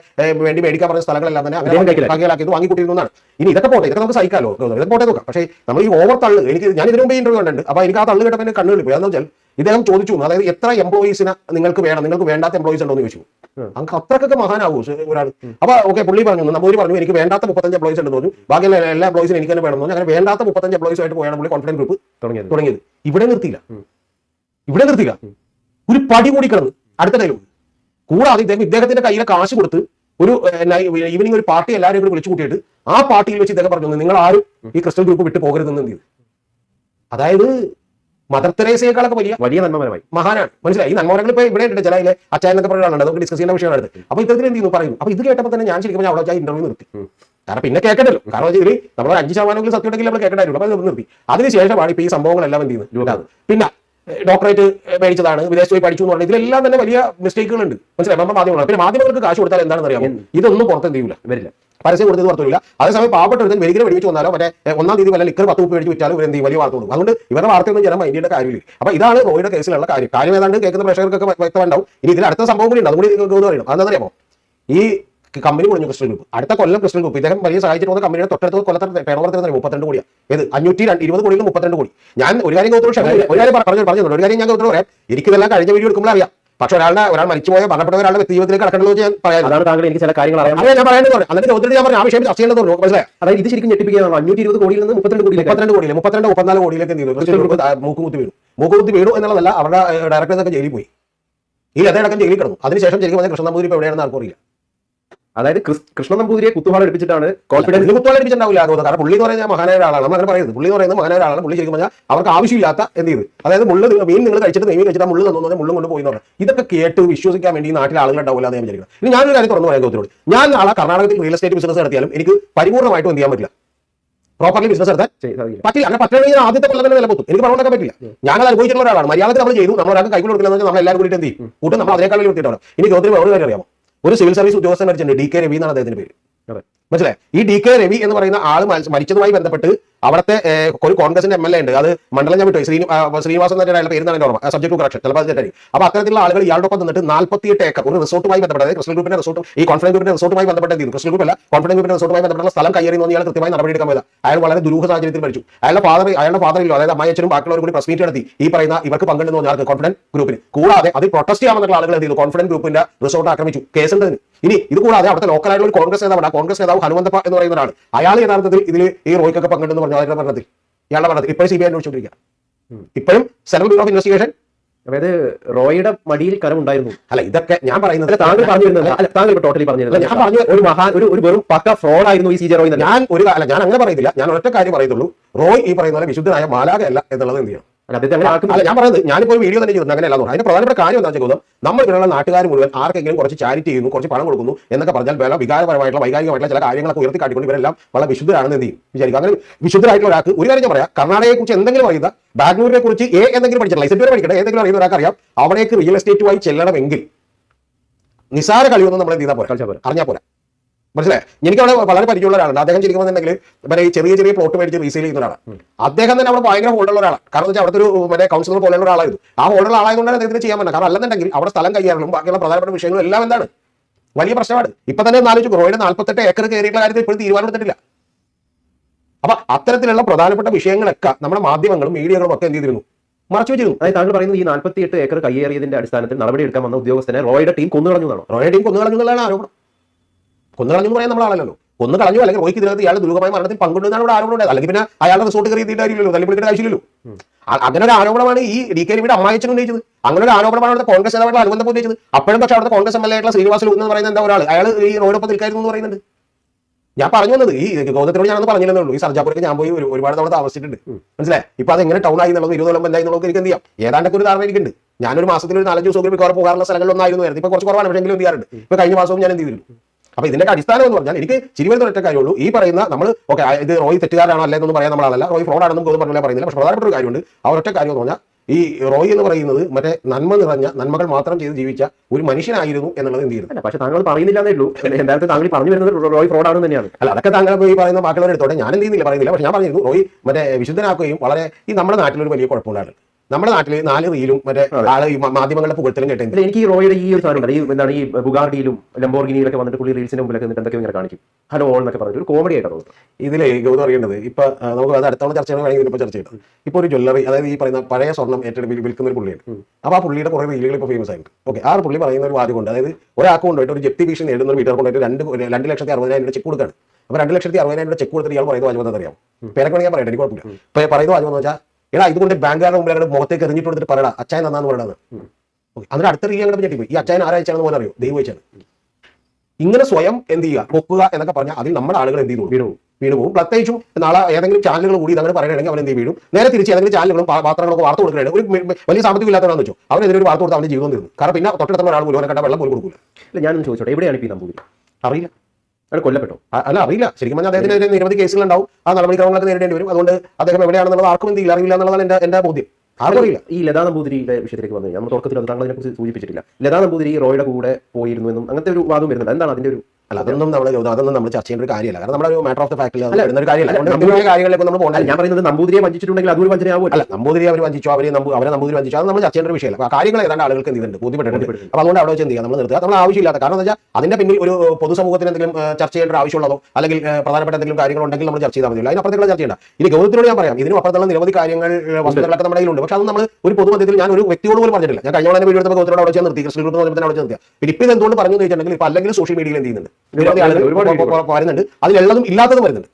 വേണ്ടി മേടിക്കാൻ പറഞ്ഞ സ്ഥലങ്ങളെല്ലാം തന്നെ ഇദ്ദേഹം കൈക്കലാക്കി. വാങ്ങിക്കൂട്ടിയിരുന്നു എന്നാണ് ഇനി ഇതൊക്കെ പോട്ടെ ഇതൊക്കെ നമുക്ക് സഹിക്കാമല്ലോ ഇതൊക്കെ പോട്ടെ നോക്കാം. പക്ഷേ നമ്മൾ ഈ ഓവർ തള്ളു എനിക്ക് ഞാൻ ഇതിനു മുമ്പ് ഇന്റർവ്യൂ കണ്ടിട്ടുണ്ട്. അപ്പോൾ എനിക്ക് ആ തള്ളു കേട്ടപ്പോൾ എന്റെ കണ്ണുകളിൽ പോയി. എന്താണെന്ന് വെച്ചാൽ ഇദ്ദേഹം ചോദിച്ചു അതായത് എത്ര എംപ്ലോയീസിന് നിങ്ങൾക്ക് വേണം നിങ്ങൾക്ക് വേണ്ടാത്ത എംപ്ലോയീസ് ഉണ്ടോ എന്ന് ചോദിച്ചു. അങ്ങ് അത്രക്കൊക്കെ മഹാനാവൂ ഒരാൾ അപ്പൊ ഓക്കെ പുള്ളി പറഞ്ഞു നമ്പൂരി പറഞ്ഞു എനിക്ക് വേണ്ടാത്ത മുപ്പത്തഞ്ച് എംപ്ലോയീസ് ഉണ്ടെന്ന് പറഞ്ഞു. ബാക്കിയുള്ള എല്ലാ എംപ്ലോയീസിനും എനിക്ക് തന്നെ വേണം പറഞ്ഞു. അങ്ങനെ വേണ്ടാത്ത മുപ്പത്തഞ്ച് എംപ്ലോയിസ് ആയിട്ട് പോയാണ് പുള്ളി കോൺഫിഡൻസ് ഗ്രൂപ്പ് തുടങ്ങിയത്. തുടങ്ങിയത്. ഇവിടെ നിർത്തിയില്ല. ഇവിടെ നിർത്തിയില്ല. ഒരു പടി കൂടി കിടന്നു. അടുത്ത ഡയലോഗ് കൂടാതെ ഇദ്ദേഹം ഇദ്ദേഹത്തിന്റെ കയ്യിലെ കാശ് കൊടുത്ത് ഒരു ഈവനിങ് ഒരു പാർട്ടി എല്ലാവരും കൂടി വിളിച്ചു കൂട്ടിയിട്ട് ആ പാർട്ടിയിൽ വെച്ച് ഇദ്ദേഹം പറഞ്ഞു നിങ്ങൾ ആരും ഈ ക്രിസ്ത്യൻ ഗ്രൂപ്പ് വിട്ടു പോകരുതെന്ന് എന്ത് അതായത് മദർ തെരേസയേക്കാളൊക്കെ വലിയ വലിയ നന്മപരമായി മഹാനാണ്. മനസ്സിലായി? ഈ നന്മരങ്ങൾ ഇപ്പൊ ഇവിടെ ഉണ്ട്. ചില അതിലെ പറയുന്ന ആളുണ്ട് നമുക്ക് ഡിസ്കസ് ചെയ്യുന്ന വിഷയമാണ് അടുത്ത്. അപ്പൊ ഇത്തരത്തിൽ എന്ത് ചെയ്യുന്നു? പറയുന്നു. അപ്പൊ ഇത് കേട്ടപ്പോൾ തന്നെ ഞാൻ ശരിക്കും അവിടെ വെച്ചാൽ ഇന്റർവ്യൂ നിർത്തി. കാരണം പിന്നെ കേൾക്കണ്ടല്ലോ കാരണം വെച്ചാൽ നമ്മൾ അഞ്ച് ശതമാനമെങ്കിലും സത്യം ഉണ്ടെങ്കിൽ നമ്മൾ കേൾക്കണ്ടായിരുന്നു അപ്പൊ അത് നിർത്തി. അതിനുശേഷമാണ് ഇപ്പൊ ഈ സംഭവങ്ങളെല്ലാം എന്ത് ചെയ്യുന്നത്? പിന്നെ ഡോക്ടറേറ്റ് മേടിച്ചതാണ് വിദേശത്ത് പോയി പഠിച്ചു എന്ന് പറഞ്ഞാൽ ഇതിലെല്ലാം തന്നെ വലിയ മിസ്റ്റേക്കുകൾ ഉണ്ട് മനസ്സിലായി? നമ്മൾ മാധ്യമങ്ങൾ പിന്നെ മാധ്യമങ്ങൾക്ക് കാശ് കൊടുത്താൽ എന്താണെന്ന് അറിയാമോ? ഇതൊന്നും പുറത്ത് എന്ത് ചെയ്യില്ല വരില്ല പരസ്യം കൊടുത്തത് പുറത്തില്ല അതേസമയം പാവപ്പെട്ട ഒരുത്തൻ വെടിക്കിന് വെടിവെച്ച് വന്നാലോ മറ്റേ ഒന്നാം തീയതി വല്ല ലിക്കർ പത്ത് ഉപ്പ് മേടിച്ച് വിറ്റാലും ഇവർ എന്ത് വലിയ വാർത്ത കൊടുക്കും. അതുകൊണ്ട് ഇവരുടെ വാർത്തയൊന്നും ജനം മൈൻഡിയുടെ കാര്യമില്ല. അപ്പൊ ഇതാണ് റോയുടെ കേസിലുള്ള കാര്യം. കാര്യം ഏതാണ്ട് കേൾക്കുന്ന പ്രേക്ഷകർക്കൊക്കെ വ്യക്തമുണ്ടാവും ഇനി ഇതിൽ അടുത്ത സംഭവം കൂടി ഉണ്ട്. അതുകൊണ്ട് പറയണം അതെന്താ അറിയാമോ ഈ കമ്പനി പൊളിഞ്ഞു ക്രിസ്റ്റൽ ഗ്രൂപ്പ് അടുത്ത കൊല്ലം ക്രിസ്റ്റൽ ഗ്രൂപ്പ് ഇദ്ദേഹം വലിയ സഹായിച്ചിട്ട് പോകുന്ന കമ്പനിയുടെ തൊട്ടടുത്ത കൊല്ലത്തെ ടേൺ ഓവർ തരുന്നത് മുപ്പത്തിരണ്ട് കോടിയാണ് ഏത്? അഞ്ഞൂറ്റി രണ്ട് ഇരുപത് കോടിയിൽ മുപ്പത്തിരണ്ട് കോടി. ഞാൻ ഒരു കാര്യം ഗൗതം ക്ഷമ ഒരു കാര്യം പറ- പറഞ്ഞു പറഞ്ഞു ഒരു കാര്യം ഞാൻ ഗൗതം പറയാം. എനിക്കിതെല്ലാം കഴിഞ്ഞ വീഡിയോ എടുക്കുമ്പോൾ അറിയാം. പക്ഷെ ഒരാളുടെ ഒരാൾ മരിച്ചുപോയ മരണപ്പെട്ട ഒരാളുടെ വ്യക്തി ജീവിതത്തിൽ കടക്കണമെന്ന് ഞാൻ പറയാം അതാണ് താങ്കൾ എനിക്ക് ചില കാര്യങ്ങൾ അറിയാം അതെ ഞാൻ പറയുന്നത് അതിന്റെ ചോദ്യത്തിൽ ഞാൻ പറഞ്ഞു ആ വിഷയം ചർച്ച ചെയ്യേണ്ടത് പറഞ്ഞു മനസ്സിലായി? അതായത് ഇത് ശരിക്കും ഞെട്ടിപ്പിക്കുകയാണ് അഞ്ഞൂറ്റി ഇരുപത് കോടിയിൽ നിന്ന് മുപ്പത്തിരണ്ട് കോടി മുപ്പത്തിരണ്ട് കോടിയിൽ മുപ്പത്തിരണ്ട് മുപ്പത്തിനാല് കോടിയിലേക്ക് എന്ത് ചെയ്തു? മൂക്കുകുത്തി വീണു. മൂക്കുകുത്തി വീണു എന്നുള്ളതല്ല അവരുടെ ഡയറക്ടേഴ്സൊക്കെ ജയിലിൽ പോയി. ഈ അതേടക്കം ജയിലിൽ കിടന്നു. അതിനുശേഷം ശരിക്കും പറഞ്ഞാൽ കൃഷ്ണ നമ്പൂതിരി എവിടെയാണെന്ന് ആർക്കും അറിയില്ല. അതായത് കൃഷ്ണ നമ്പൂതിരിയെ കുത്തുവാൾ എടുപ്പിച്ചിട്ടാണ് കോൺഫിഡൻസ് ഇതിന് എടുപ്പിച്ചിട്ടുണ്ടാവില്ല കാരണം പുള്ളി എന്ന് പറയുന്നത് മഹാനായ ഒരാളാണ്. നമ്മൾ അങ്ങനെ പറയുന്നത്. പുള്ളി എന്ന് പറയുന്നത് മഹാനായ ഒരാളാണ്. പുള്ളി ശരിക്കും പറഞ്ഞാൽ അവർക്ക് ആവശ്യമില്ലാത്ത എന്ത് ചെയ്ത്? അതായത് മുള്ള് മീൻ നിങ്ങൾ കഴിച്ചിട്ട് നെയ്മീൻ കഴിച്ചിട്ട് മുള്ള തന്നു പറഞ്ഞാൽ മുള്ളും കൊണ്ട് പോയി പറഞ്ഞാൽ ഇതൊക്കെ കേട്ട് വിശ്വസിക്കാൻ വേണ്ടി ഈ നാട്ടിലെ ആളുകൾ ഉണ്ടാവില്ല എന്ന് ഞാൻ വിചാരിക്കണം ഇനി ഞാനൊരു കാര്യം തുറന്നു പറയാൻ ഗൗതരോട് ഞാൻ നാളെ കർണാടകത്തിൽ റിയൽ എസ്റ്റേറ്റ് ബിസിനസ് നടത്തിയാലും എനിക്ക് പരിപൂർണമായിട്ടും എന്ത് ചെയ്യാൻ പറ്റില്ല. പ്രോപ്പർലി ബിസിനസ് നടത്താൻ പറ്റില്ല. അങ്ങനെ പറ്റണമെങ്കിൽ ആദ്യത്തെ കൊല്ലം തന്നെ നിലപൊത്തും എനിക്ക് പറഞ്ഞൊക്കെ പറ്റില്ല ഞങ്ങൾ അനുഭവിച്ചിട്ടുള്ള ഒരാളാണ്. മര്യാദയ്ക്ക് നമ്മൾ ചെയ്തു. നമ്മൾ ഒരാൾക്ക് കൈ കൊടുക്കില്ലെന്ന് നമ്മൾ എല്ലാവരും കൂടി എന്ത് ചെയ്യും? കൂട്ടും. നമ്മൾ അതിനേക്കാൾ വലിയ ഇനി ഗൗതരി ഒരു കാര്യം അറിയാമോ? ഒരു സിവിൽ സർവീസ് ഉദ്യോഗസ്ഥൻ മരിച്ചിട്ടുണ്ട്. ഡി കെ രവി എന്നാണ് അദ്ദേഹത്തിന്റെ പേര്. മനസ്സിലായി? ഈ ഡി കെ രവി എന്ന് പറയുന്ന ആൾ മരിച്ചതുമായി ബന്ധപ്പെട്ട് അവിടുത്തെ ഒരു കോൺഗ്രസിന്റെ എം എൽ എ ഉണ്ട്. അത് മണ്ഡലം ഞാൻ വിട്ടു ശ്രീ ശ്രീനിവാസൻ തന്നെ അയാളുടെ പേര് തന്നെ ഓർമ്മ. സബ്ജക്ട് കറക്ഷൻ ചിലപ്പോൾ തെറ്റായി അപ്പൊ അത്തരത്തിലുള്ള ആളുകൾ ഇയാളുടെ ഒപ്പം നിന്നിട്ട് നാൽപ്പത്തിയെട്ട് ഏക്കർ ഒരു റിസോർട്ടുമായി ബന്ധപ്പെട്ട അതായത് ഗ്രൂപ്പിന്റെ റിസോർട്ട് ഈ കോൺഫിഡൻസ് ഗ്രൂപ്പിന്റെ റിസോർട്ടുമായി ബന്ധപ്പെട്ട എന്ത് ഗ്രൂപ്പ് അല്ല കോൺഫിഡൻസ് ഗ്രൂപ്പിന്റെ റിസോർട്ടുമായി ബന്ധപ്പെട്ട സ്ഥലം കയ്യേറി എന്ന് ഇയാൾ കൃത്യമായി നടപടി എടുക്കാൻ പോയത്. അയാൾ വളരെ ദുരൂഹ സാഹചര്യത്തിൽ മരിച്ചു. അയാളുടെ ഫാദർ അയാളുടെ ഫാദർ ഇല്ലോ അതായത് അമ്മയച്ചനും ബാക്കിയുള്ളവർ കൂടി പ്രസ് മീറ്റ് നടത്തി. ഈ പറയുന്ന ഇവർക്ക് പങ്കെടുന്നു ആൾക്ക് കോൺഫിഡൻസ് ഗ്രൂപ്പിന് കൂടാതെ അത് പ്രൊട്ടസ്റ്റ് ചെയ്യാമെന്നുള്ള ആളുകൾ എന്ത് ചെയ്തു? കോൺഫിഡൻസ് ഗ്രൂപ്പിന്റെ റിസോർട്ട് ആക്രമിച്ചു. കേസുണ്ടതിന് ഇനി ഇത് കൂടാതെ അവിടുത്തെ ലോക്കലായിട്ടുള്ള ഒരു കോൺഗ്രസ് നേതാവാണ് കോൺഗ്രസ് നേതാവ് ഹനുമന്തപ്പ എന്ന് പറയുന്ന ഒരാൾ അയാൾ യഥാർത്ഥത്തിൽ ഇതിൽ ഈ റോയ്ക്കൊക്കെ പങ്കെടുന്നു പറഞ്ഞു അതിന്റെ ഭരണത്തിൽ ഇയാളുടെ ഭരണത്തിൽ ഇപ്പോഴും സി ബി ഐ അന്വേഷിച്ചുകൊണ്ടിരിക്കുക ഇപ്പോഴും സെൻട്രൽ ബ്യൂറോ ഓഫ് ഇൻവെസ്റ്റിഗേഷൻ അതായത് റോയുടെ മടിയിൽ കരമുണ്ടായിരുന്നു. അല്ല ഇതൊക്കെ ഞാൻ പറയുന്നത് താങ്കൾ പറഞ്ഞിരുന്നത് അല്ല താങ്കൾ ടോട്ടലി പറഞ്ഞിരുന്നത്. ഞാൻ പറഞ്ഞ ഒരു മഹാ ഒരു ഒരു വെറും പക്ക ഫ്രോഡ് ആയിരുന്നു ഈ സി ജെ റോയ് ഞാൻ ഒരു അല്ല ഞാൻ അങ്ങനെ പറയുന്നില്ല ഞാൻ ഒറ്റ കാര്യം പറയുന്നുള്ളൂ റോയ് ഈ പറയുന്ന വിശുദ്ധനായ മാലാകയല്ല എന്നുള്ളത് എന്ത് ചെയ്യണം? ഞാൻ പറയുന്നത് ഞാനിപ്പോൾ ഒരു വീഡിയോ തന്നെ ചെയ്തു അങ്ങനെയല്ല എന്ന് അതിന്റെ പ്രധാനപ്പെട്ട കാര്യം എന്താ വെച്ചാൽ നമ്മൾ ഇവിടെയുള്ള നാട്ടുകാർ മുഴുവൻ ആർക്കെങ്കിലും കുറച്ച് ചാരിറ്റി ചെയ്യുന്നു കുറച്ച് പണം കൊടുക്കുന്നു എന്നൊക്കെ പറഞ്ഞാൽ വേറെ വികാരപരമായിട്ടുള്ള വൈകാരികമായിട്ടുള്ള ചില കാര്യങ്ങളൊക്കെ ഉയർത്തി കാട്ടിക്കൊണ്ട് ഇവരെല്ലാം വളരെ വിശുദ്ധരാണെന്ന് എന്ത് ചെയ്യും? വിചാരിക്കും. അങ്ങനെ വിശുദ്ധരായിട്ടുള്ള ഒരാൾക്ക് ഒരു കാര്യം ഞാൻ പറയാം. കർണാടകയെ കുറിച്ച് എന്തെങ്കിലും അറിയുക ബാംഗ്ലൂരിനെ കുറിച്ച് ഏ എന്തെങ്കിലും പഠിച്ചിട്ടില്ല വരെ പഠിക്കട്ടെ ഏതെങ്കിലും അറിയുന്ന ഒരാൾക്ക് അറിയാം. അവിടേക്ക് റിയൽ എസ്റ്റേറ്റുമായി ചെല്ലണമെങ്കിൽ നിസാര കളിയൊന്നും നമ്മൾ എന്ത് ചെയ്താൽ കളിച്ചാൽ പോരാ. അറിഞ്ഞാൽ പോരാ. മനസ്സിലായി? എനിക്ക് അവിടെ വളരെ പരിചയമുള്ള ഒരാളുണ്ട്. അദ്ദേഹം ശരിക്കും പറഞ്ഞിട്ടുണ്ടെങ്കിൽ മറ്റേ ഈ ചെറിയ ചെറിയ പ്ലോട്ട് മേടിച്ച് റീസെയിൽ ചെയ്യുന്ന ഒരാളാണ്. അദ്ദേഹം തന്നെ അവിടെ ഭയങ്കര ഹോൾഡുള്ള ഒരാളാണ്. കാരണം വെച്ചാൽ അവിടുത്തെ ഒരു മറ്റേ കൗൺസിലർ പോലെയുള്ള ഒരാളായിരുന്നു. ആ ഹോൾഡുള്ള ആളായതുകൊണ്ടാണ് അദ്ദേഹത്തിന് ചെയ്യാൻ പറ്റുന്നത്. കാരണം അല്ലെന്നുണ്ടെങ്കിൽ അവിടെ സ്ഥലം കൈയാറലും ബാക്കിയുള്ള പ്രധാനപ്പെട്ട വിഷയങ്ങളും എല്ലാം എന്താണ്? വലിയ പ്രശ്നമാണ്. ഇപ്പൊ തന്നെ ഒന്ന് ഗ്രോയുടെ റോയുടെ നാൽപ്പത്തെട്ട് ഏക്കർ കയറിയുള്ള കാര്യത്തിൽ ഇപ്പോഴും തീരുമാനമെടുത്തിട്ടില്ല അപ്പൊ അത്തരത്തിലുള്ള പ്രധാനപ്പെട്ട വിഷയങ്ങളൊക്കെ നമ്മുടെ മാധ്യമങ്ങളും മീഡിയകളും ഒക്കെ എന്ത് ചെയ്തിരുന്നു? മറച്ചു വെച്ചിരുന്നു. അതായത് താങ്കൾ പറയുന്നത് ഈ നാൽപ്പത്തി എട്ട് ഏക്കർ കയ്യേറിയതിന്റെ അടിസ്ഥാനത്തിൽ നടപടി എടുക്കാൻ വന്ന ഉദ്യോഗസ്ഥനെ റോയുടെ ടീം കൊന്നു കളഞ്ഞു റോയുടെ ടീം കൊന്നു കളഞ്ഞു എന്നുള്ളതാണ് ആരോപണം. കൊന്നു കളഞ്ഞു എന്ന് പറയാൻ നമ്മളാണല്ലോ. കൊന്നു കളഞ്ഞു അല്ലെങ്കിൽ റോയ്ക്ക് ഇതിനകത്ത് ഇയാൾ ദുരൂഹമായ മരണത്തിൽ പങ്കുണ്ടെന്നാണ് ഇവിടെ ആരോപണം ഉണ്ടായത് അല്ലെങ്കിൽ പിന്നെ അയാളുടെ റിസോർട്ട് കയറി കാര്യമില്ലല്ലോ തല്ലിപ്പിടിക്കേണ്ട ആവശ്യമില്ലല്ലോ. അങ്ങനെ ഒരു ആരോപണമാണ് ഈ ഡി കെ രവിയുടെ അമ്മായച്ചൻ ഉന്നയിച്ചത്. അങ്ങനെ ഒരു ആരോപണമാണ് അവിടുത്തെ കോൺഗ്രസ് നേതാവായിട്ടുള്ള അനുബന്ധം ഉന്നയിച്ചത്. അപ്പോഴും പക്ഷേ അവിടുത്തെ കോൺഗ്രസ് എം എൽ ആയിട്ടുള്ള ശ്രീനിവാസ് എന്ന് പറയുന്ന എന്താ ഒരാൾ അയാൾ ഈ റോഡൊപ്പം നിൽക്കായിരുന്നു എന്ന് പറയുന്നുണ്ട്. ഞാൻ പറഞ്ഞു വന്നത് ഈ ഗോതത്തിനോട് ഞാനൊന്ന് പറഞ്ഞില്ലെന്നേ ഉള്ളൂ. ഈ സർജാപുരക്ക് ഞാൻ പോയി ഒരുപാട് തവണ താമസിച്ചിട്ടുണ്ട്. മനസ്സിലായി? ഇപ്പൊ അത് എങ്ങനെ ടൗൺ ആയി എന്നുള്ളത് ഇരുപത് കൊല്ലം എന്തായി എന്നുള്ളത് എനിക്ക് എന്ത് ചെയ്യാം? ഏതാണ്ടൊക്കെ ഒരു ധാരണ എനിക്കുണ്ട്. ഞാനൊരു മാസത്തിൽ ഒരു നാലഞ്ച് ദിവസം മിക്കവാറും പോകാറുള്ള സ്ഥലങ്ങളിലൊന്നായിരുന്നു ഇപ്പൊ കുറച്ച് കുറവാണ്. പക്ഷേ എന്ത് ചെയ്യാറുണ്ട്? ഇപ്പൊ കഴിഞ്ഞ മാസവും ഞാൻ എന്ത് ചെയ്തിരുന്നു? അപ്പൊ ഇതിന്റെ അടിസ്ഥാനം എന്ന് പറഞ്ഞാൽ എനിക്ക് ചിരിവരുന്ന ഒറ്റ കാര്യമുള്ളൂ. ഈ പറയുന്ന നമ്മൾ ഓക്കെ ഇത് റോയ് തെറ്റുകാരാണോ അല്ലേ എന്നൊന്നും പറയാൻ നമ്മളല്ല റോയ് ഫ്രോഡ് ആണെന്നും ഗോതം പറഞ്ഞാൽ പറയുന്നില്ല. പക്ഷെ പ്രധാനപ്പെട്ട ഒരു കാര്യമുണ്ട്. ആ ഒറ്റ കാര്യം എന്ന് പറഞ്ഞാൽ ഈ റോയ് എന്ന് പറയുന്നത് മറ്റേ നന്മ നിറഞ്ഞ നന്മകൾ മാത്രം ചെയ്ത് ജീവിച്ച ഒരു മനുഷ്യനായിരുന്നു എന്നുള്ളത് എന്ത് ചെയ്യുന്നു? പക്ഷെ താങ്കൾ പറയുന്നില്ല എന്നേ ഉള്ളൂ എന്തായാലും താങ്കൾ പറഞ്ഞു വരുന്നത് റോയ് ഫ്രോഡ് ആണെന്ന് തന്നെയാണ്. അല്ല അതൊക്കെ താങ്കൾ പോയി പറയുന്ന ബാക്കിയുള്ളവരെ എടുത്തോട്ടെ ഞാൻ എന്ത് ചെയ്യുന്നില്ല പറയുന്നില്ല. പക്ഷെ ഞാൻ പറഞ്ഞിരുന്നു റോയ് മറ്റേ വിശുദ്ധനാക്കുകയും വളരെ ഈ നമ്മുടെ നാട്ടിലൊരു വലിയ കുഴപ്പമുണ്ടാണ് നമ്മുടെ നാട്ടിൽ നാല് റീലും മറ്റേ. ആൾ ഈ മാധ്യമങ്ങളുടെ പുകഴ്ത്തലും കേട്ടേ എനിക്ക് ഈ റോയുടെ ഈ ഒരു സാധനം ഈ എന്താണ് ഈ ബുഗാർഡിയിലും ലംബോർഗിനിയിലൊക്കെ വന്നിട്ട് പുള്ളി റീൽസിന്റെ മുമ്പിലൊക്കെ നിന്നിട്ട് എന്തൊക്കെ ഇങ്ങനെ കാണിക്കും. ഹലോ ഓൾ എന്നൊക്കെ പറഞ്ഞിട്ട് ഒരു കോമഡി ആയിട്ടാണ് തോന്നുന്നത്. ഇതിലെ ഗൗതം അറിയേണ്ടത് ഇപ്പൊ നമുക്ക് അത് അടുത്തവണ ചർച്ച ചെയ്യണം വേണമെങ്കിൽ ഇപ്പൊ ചർച്ച ചെയ്യണം ഇപ്പൊ ഒരു ജ്വല്ലറി അതായത് ഈ പറയുന്ന പഴയ സ്വർണം ഏറ്റെടുപ്പിൽ വിൽക്കുന്ന ഒരു പുള്ളിയാണ് അപ്പൊ ആ പുള്ളിയുടെ കുറെ റീലുകൾ ഇപ്പൊ ഫേമസ് ആയിട്ട് ഓക്കെ ആ പുള്ളി പറയുന്ന ഒരു വാചകമുണ്ട് അതായത് ഒരാൾക്ക് കൊണ്ടുപോയിട്ട് ഒരു ജപ്തി ഭീഷണി നേടുന്ന ഒരു വീട്ടുകാർ കൊണ്ടുപോയിട്ട് രണ്ട് രണ്ട് ലക്ഷത്തി അറുപതിനായിരം രൂപ ചെക്ക് കൊടുക്കാണ്. അപ്പൊ രണ്ട് ലക്ഷത്തി അറുപതിനായിരം രൂപ ചെക്ക് കൊടുത്തിട്ട് ഇയാൾ പറയുന്ന വാചകം എന്താ അറിയാം പേരൊക്കെ ഞാൻ പറയട്ടെ എനിക്ക് കുഴപ്പമില്ല. പറയുന്നത് എന്ന് വെച്ചാൽ എടാ ഇതുകൊണ്ട് ബാങ്കുകാരുടെ മുമ്പിൽ അങ്ങനെ മുഖത്തേക്ക് എറിഞ്ഞിട്ട് കൊടുത്തിട്ട് പറയടാ അച്ചായൻ നന്നാന്ന് പറയണത് അന്നേരം അടുത്ത റീ അങ്ങനെ ഞെട്ടിപ്പോയി ഈ അച്ചായൻ ആരാഴ്ചയാണെന്ന് പോലെ അറിയോ? ദൈവം വെച്ചാണ് ഇങ്ങനെ സ്വയം എന്ത് ചെയ്യുക? പൊക്കുക എന്നൊക്കെ പറഞ്ഞാൽ അതിൽ നമ്മുടെ ആളുകൾ എന്ത് ചെയ്തു? വീണു വീണു പോകും. പ്രത്യേകിച്ചും നാളെ ഏതെങ്കിലും ചാനലുകൾ കൂടി അങ്ങനെ പറയുകയാണെങ്കിൽ അവൻ എന്ത് വീഴും നേരെ തിരിച്ച് ഏതെങ്കിലും ചാനലുകളും പാത്രങ്ങളൊക്കെ വാർത്ത കൊടുക്കുകയാണ്. ഒരു വലിയ സാമ്പത്തികം ഇല്ലാത്തവരാണെന്ന് വെച്ചു? അവനെതിരെ ഒരു വാർത്ത കൊടുത്ത് അവന്റെ ജീവിതം തീർന്നു. കാരണം പിന്നെ തൊട്ടടുത്തുള്ള ഒരാൾ മുഴുവൻ കണ്ട വെള്ളം പോലും കൊടുക്കില്ല ഞാനൊന്ന് ചോദിച്ചോട്ടെ. എവിടെയാണ് ഇപ്പം നമ്പൂതിരി അറിയില്ല. അയാൾ കൊല്ലപ്പെട്ടു. അല്ല അറിയില്ല. ശരിക്കും പറഞ്ഞാൽ അദ്ദേഹത്തിന് നിരവധി കേസുകൾ ഉണ്ടാവും ആ നടപടിക്രമങ്ങളൊക്കെ നേരിടേണ്ടി വരും. അതുകൊണ്ട് അദ്ദേഹം എവിടെയാണെന്നുള്ളത് ആർക്കും എന്ത് ചെയ്യില്ല അറിയില്ല എന്നുള്ളതാണ് എന്റെ എന്റെ ബോധ്യം. അറിയില്ല. ഈ ലതാ നമ്പൂതിരിയുടെ വിഷയത്തിലേക്ക് വന്നു നമ്മൾ തുടക്കത്തിൽ അത് താങ്കൾ സൂചിപ്പിച്ചിട്ടില്ല. ലതാ നമ്പൂതിരി റോയുടെ കൂടെ പോയിരുന്നു എന്നും അങ്ങനത്തെ ഒരു വാദം വരുന്നുണ്ട്. എന്താണ് അതിന്റെ ഒരു അല്ല അതൊന്നും നമ്മൾ അതൊന്നും നമ്മൾ ചർച്ച ചെയ്യേണ്ട ഒരു കാര്യമല്ല. കാരണം നമ്മുടെ ഒരു മാറ്റർ ഓഫ് ദ ഫാക്ടിൽ അല്ല, വരുന്ന ഒരു കാര്യമല്ല. കാര്യങ്ങളിലേക്ക് നമ്മൾ പോകണ്ട. ഞാൻ പറയുന്നത് നമ്പൂതിരിയെ വഞ്ചിച്ചിട്ടുണ്ടെങ്കിൽ അതൊരു വഞ്ചനയാവും അല്ല. നമ്പൂതിരി അവർ വഞ്ചിച്ചോ അവരെ നമ്പൂ അവരെ നമ്പൂതിരി വഞ്ചിച്ചോ. അത് നമ്മൾ ചർച്ച ചെയ്യേണ്ട ഒരു വിഷയമല്ല. ആ കാര്യങ്ങൾ ഏതാണ്ട് ആളുകൾക്ക് എന്ത് ചെയ്തിട്ടുണ്ട് ബോധ്യപ്പെട്ടിട്ടുണ്ട്. അപ്പോൾ അതുകൊണ്ട് അവിടെ വെച്ച് എന്ത് ചെയ്യാം? നമ്മൾ നിർത്തുക. നമ്മൾ ആവശ്യമില്ലാത്ത കാരണം എന്താ വെച്ചാൽ അതിന്റെ പിന്നിൽ ഒരു പൊതുസമൂഹത്തിന് എന്തെങ്കിലും ചർച്ച ചെയ്യേണ്ട ആവശ്യമുള്ളതോ അല്ലെങ്കിൽ പ്രധാനപ്പെട്ട എന്തെങ്കിലും കാര്യങ്ങൾ ഉണ്ടെങ്കിൽ നമ്മൾ ചർച്ച ചെയ്താൽ മതിയല്ലോ. അതിനപ്പുറത്തേക്കുള്ള ചർച്ച ചെയ്യേണ്ട. ഇനി ഗൗരവത്തിനോട് ഞാൻ പറയാം. ഇതിനും അപ്പുറത്തുള്ള നിരവധി കാര്യങ്ങൾ വസ്തുക്കളൊക്കെ വസ്തുതകളൊക്കെ നമ്മുടെ കയ്യിലുണ്ട്. പക്ഷെ അത് നമ്മൾ ഒരു പൊതുമധ്യത്തിൽ ഞാൻ ഒരു വ്യക്തിയോട് പോലും പറഞ്ഞിട്ടില്ല. ഞാൻ കഴിഞ്ഞ വീഡിയോ എടുത്തപ്പോൾ ഗൗതത്തിനോട് അവിടെ നിർത്തി. കൃഷ്ണ ഗ്രൂപ്പ് അവിടെ വെച്ച് പിന്നെ ഇപ്പോൾ ഇത് എന്തുകൊണ്ട് പറഞ്ഞു എന്ന് വെച്ചിട്ടുണ്ടെങ്കിൽ ഇപ്പൊ അല്ലെങ്കിൽ സോഷ്യൽ മീഡിയയിൽ എന്ത് ചെയ്യുന്നുണ്ട്? നിരവധി ആളുകൾ വരുന്നുണ്ട് അതിലുള്ളതും ഇല്ലാത്തതും വരുന്നുണ്ട്.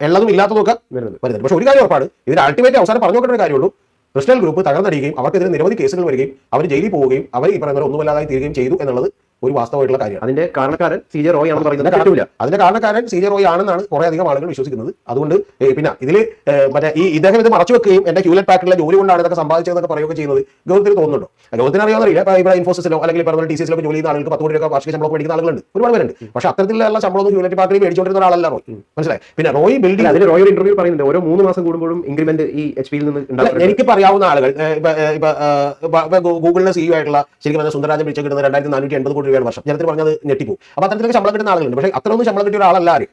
ഉള്ളതും ഇല്ലാത്തതും ഒക്കെ വരുന്നത് വരുന്നുണ്ട്. പക്ഷെ ഒരു കാര്യം ഉറപ്പാണ്. ഇതിന് അൾട്ടിമേറ്റ് അവസാനം പറഞ്ഞു നോക്കേണ്ട ഒരു കാര്യമുള്ളൂ. ക്രിസ്റ്റൽ ഗ്രൂപ്പ് തകർന്നടിയുകയും അവർക്കെതിരെ നിരവധി കേസുകൾ വരികയും അവർ ജയിലിൽ പോവുകയും അവർ ഈ പറയുന്ന ഒന്നുമല്ലാതായി തീരുകയും ചെയ്തു എന്നുള്ളത് ഒരു വാസ്തവമായിട്ടുള്ള കാര്യം അതിന്റെ കാരണക്കാരൻ സി ജെ റോയ് ആണെന്ന് പറയുന്നത് കാര്യമില്ല അതിന്റെ കാരണക്കാരൻ സി ജെ റോയ് ആണെന്നാണ് കുറെ അധികം ആളുകൾ വിശ്വസിക്കുന്നത്. അതുകൊണ്ട് പിന്നെ ഇതിൽ മറ്റേ ഈ ഇദ്ദേഹം ഇത് മറച്ചു വെക്കുകയും എന്റെ ക്യൂലറ്റ് പാക്കിലെ ജോലി കൊണ്ടാണ് ഇതൊക്കെ സമ്പാദിച്ചതെന്നൊക്കെ പറയുകയൊക്കെ ചെയ്യുന്നത്. ഗൗരവത്തിന് തോന്നുന്നുണ്ടോ? ഗൗരവത്തിന് ഇപ്പൊ ഇവിടെ ഇൻഫോസിസിലോ അല്ലെങ്കിൽ പറഞ്ഞ ടി സിസിലോ ജോലി ചെയ്യുന്ന ആളുകൾക്ക് പത്ത് കോടി രൂപ വാർഷിക ശമ്പളം മേടിക്കുന്ന ആളുകളുണ്ട്. ഒരുപാട് പേരുണ്ട്. പക്ഷെ അത്തരത്തിലുള്ള ശമ്പളം ക്യൂലറ്റ് പാക്കിൽ മേടിച്ചുകൊണ്ടിരുന്ന ഒരാളല്ല റോയ്. മനസ്സിലായി? പിന്നെ റോയ് ബിൽഡിംഗ് അതിൽ റോയ് ഇന്റർവ്യൂ പറയുന്നുണ്ട്. ഓരോ മൂന്ന് മാസം കൂടുമ്പോഴും ഇൻക്രിമെന്റ് ഈ എച്ച് പിയിൽ നിന്ന് എനിക്ക് പറയാവുന്ന ആളുകൾ ഗൂഗിളിന്റെ സിഇഒ ആയിട്ടുള്ള ശരിക്കും സുന്ദരരാജൻ പിടിച്ച് കിട്ടുന്ന രണ്ടായിരത്തി നാനൂറ്റി എൺപത് കോടി രൂപയാണ് വർഷം. ജനത്തിന് പറഞ്ഞത് ഞെട്ടിപ്പോ അപ്പൊ അത്തരത്തിലൊക്കെ ശമ്പളം കിട്ടുന്ന ആളുകളുണ്ട്. പക്ഷേ അത്രയൊന്നും ശമ്പളം കിട്ടിയ ഒരാളല്ല ആര്?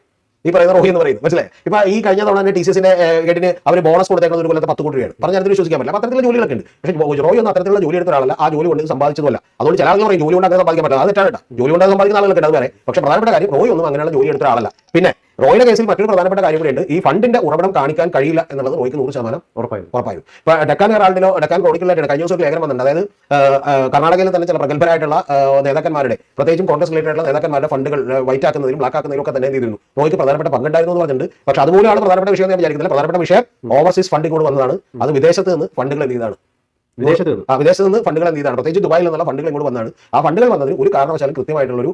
ഈ പറയുന്ന റോഹി എന്ന് പറയുന്നത്. മനസ്സിലായി? ഇപ്പൊ ഈ കഴിഞ്ഞ തവണ തന്നെ ടി സി എസിന്റെ ഗേറ്റിന് അവർ ബോണസ് കൊടുത്തേക്കുന്നത് ഒരു കൊല്ലത്തെ പത്ത് കോടി രൂപയാണ്. പറഞ്ഞ അതിന് വിശ്വസിക്കാൻ പറ്റില്ല. അത്തരത്തിലുള്ള ജോലികളൊക്കെ ഉണ്ട്. പക്ഷേ റോയി ഒന്നും അത്തരത്തിലുള്ള ജോലി എടുത്ത ഒരാളല്ല. ആ ജോലി കൊണ്ട് സമ്പാദിച്ചതല്ല അതുകൊണ്ട് ചില ആളുകൾ പറയും ജോലി കൊണ്ട് അങ്ങനെ സമ്പാദിക്കാൻ പറ്റില്ല. അത് തെറ്റാണ് ജോലി കൊണ്ട് സമ്പാദിക്കുന്ന ആളുകൾക്ക് അത് വരെ പക്ഷേ പ്രധാനപ്പെട്ട കാര്യം റോയി ഒന്നും അങ്ങനെയുള്ള ജോലി എടുത്ത ആളല്ല പിന്നെ റോയിയുടെ കേസിൽ മറ്റൊരു പ്രധാനപ്പെട്ട കാര്യം കൂടിയുണ്ട്. ഈ ഫണ്ടിന്റെ ഉറവിടം കാണിക്കാൻ കഴിയില്ല എന്നുള്ളത് റോയ്ക്ക് നൂറ് ശതമാനം ഉറപ്പായിരുന്നു ഉറപ്പായും. ഇപ്പൊ ഡെക്കാൻ ഹെറാൾഡിലോ ഡെക്കാൻ ക്രോണിക്കലായിട്ട് കഴിഞ്ഞ ദിവസം ലേഖനം വന്നിട്ടുണ്ട്. അതായത് കർണാടകയിൽ തന്നെ ചില പ്രഗത്ഭരായിട്ടുള്ള നേതാക്കന്മാരുടെ പ്രത്യേകിച്ചും കോൺഗ്രസ് റിലേറ്റഡ് ആയിട്ടുള്ള നേതാക്കന്മാരുടെ ഫണ്ടുകൾ വൈറ്റ് ആക്കുന്നതിലും ബ്ലാക്ക് ആക്കുന്നതിലും ഒക്കെ തന്നെ ചെയ്തിരുന്നു? റോയ്ക്ക് പ്രധാനപ്പെട്ട പങ്കുണ്ടായിരുന്നു എന്ന് പറഞ്ഞിട്ടുണ്ട്. പക്ഷെ അതുപോലെയാണ് പ്രധാനപ്പെട്ട വിഷയം ഞാൻ വിചാരിക്കുന്നത് പ്രധാനപ്പെട്ട വിഷയം ഓവർസീസ് ഫണ്ടിൽ കൂടെ വന്നതാണ്. അത് വിദേശത്ത് നിന്ന് ഫണ്ടുകൾ എന്ത് ചെയ്താണ് വിദേശത്ത് നിന്ന്. ആ വിദേശത്ത് നിന്ന് ഫണ്ടുകൾ എന്ത് ചെയ്താണ് പ്രത്യേകിച്ച് ദുബായിൽ നിന്നുള്ള ഫണ്ടുകൾ ഇങ്ങോട്ട് വന്നതാണ്. ആ ഫണ്ടുകൾ വന്നതിന് ഒരു കാരണവശാലും കൃത്യമായിട്ടുള്ള ഒരു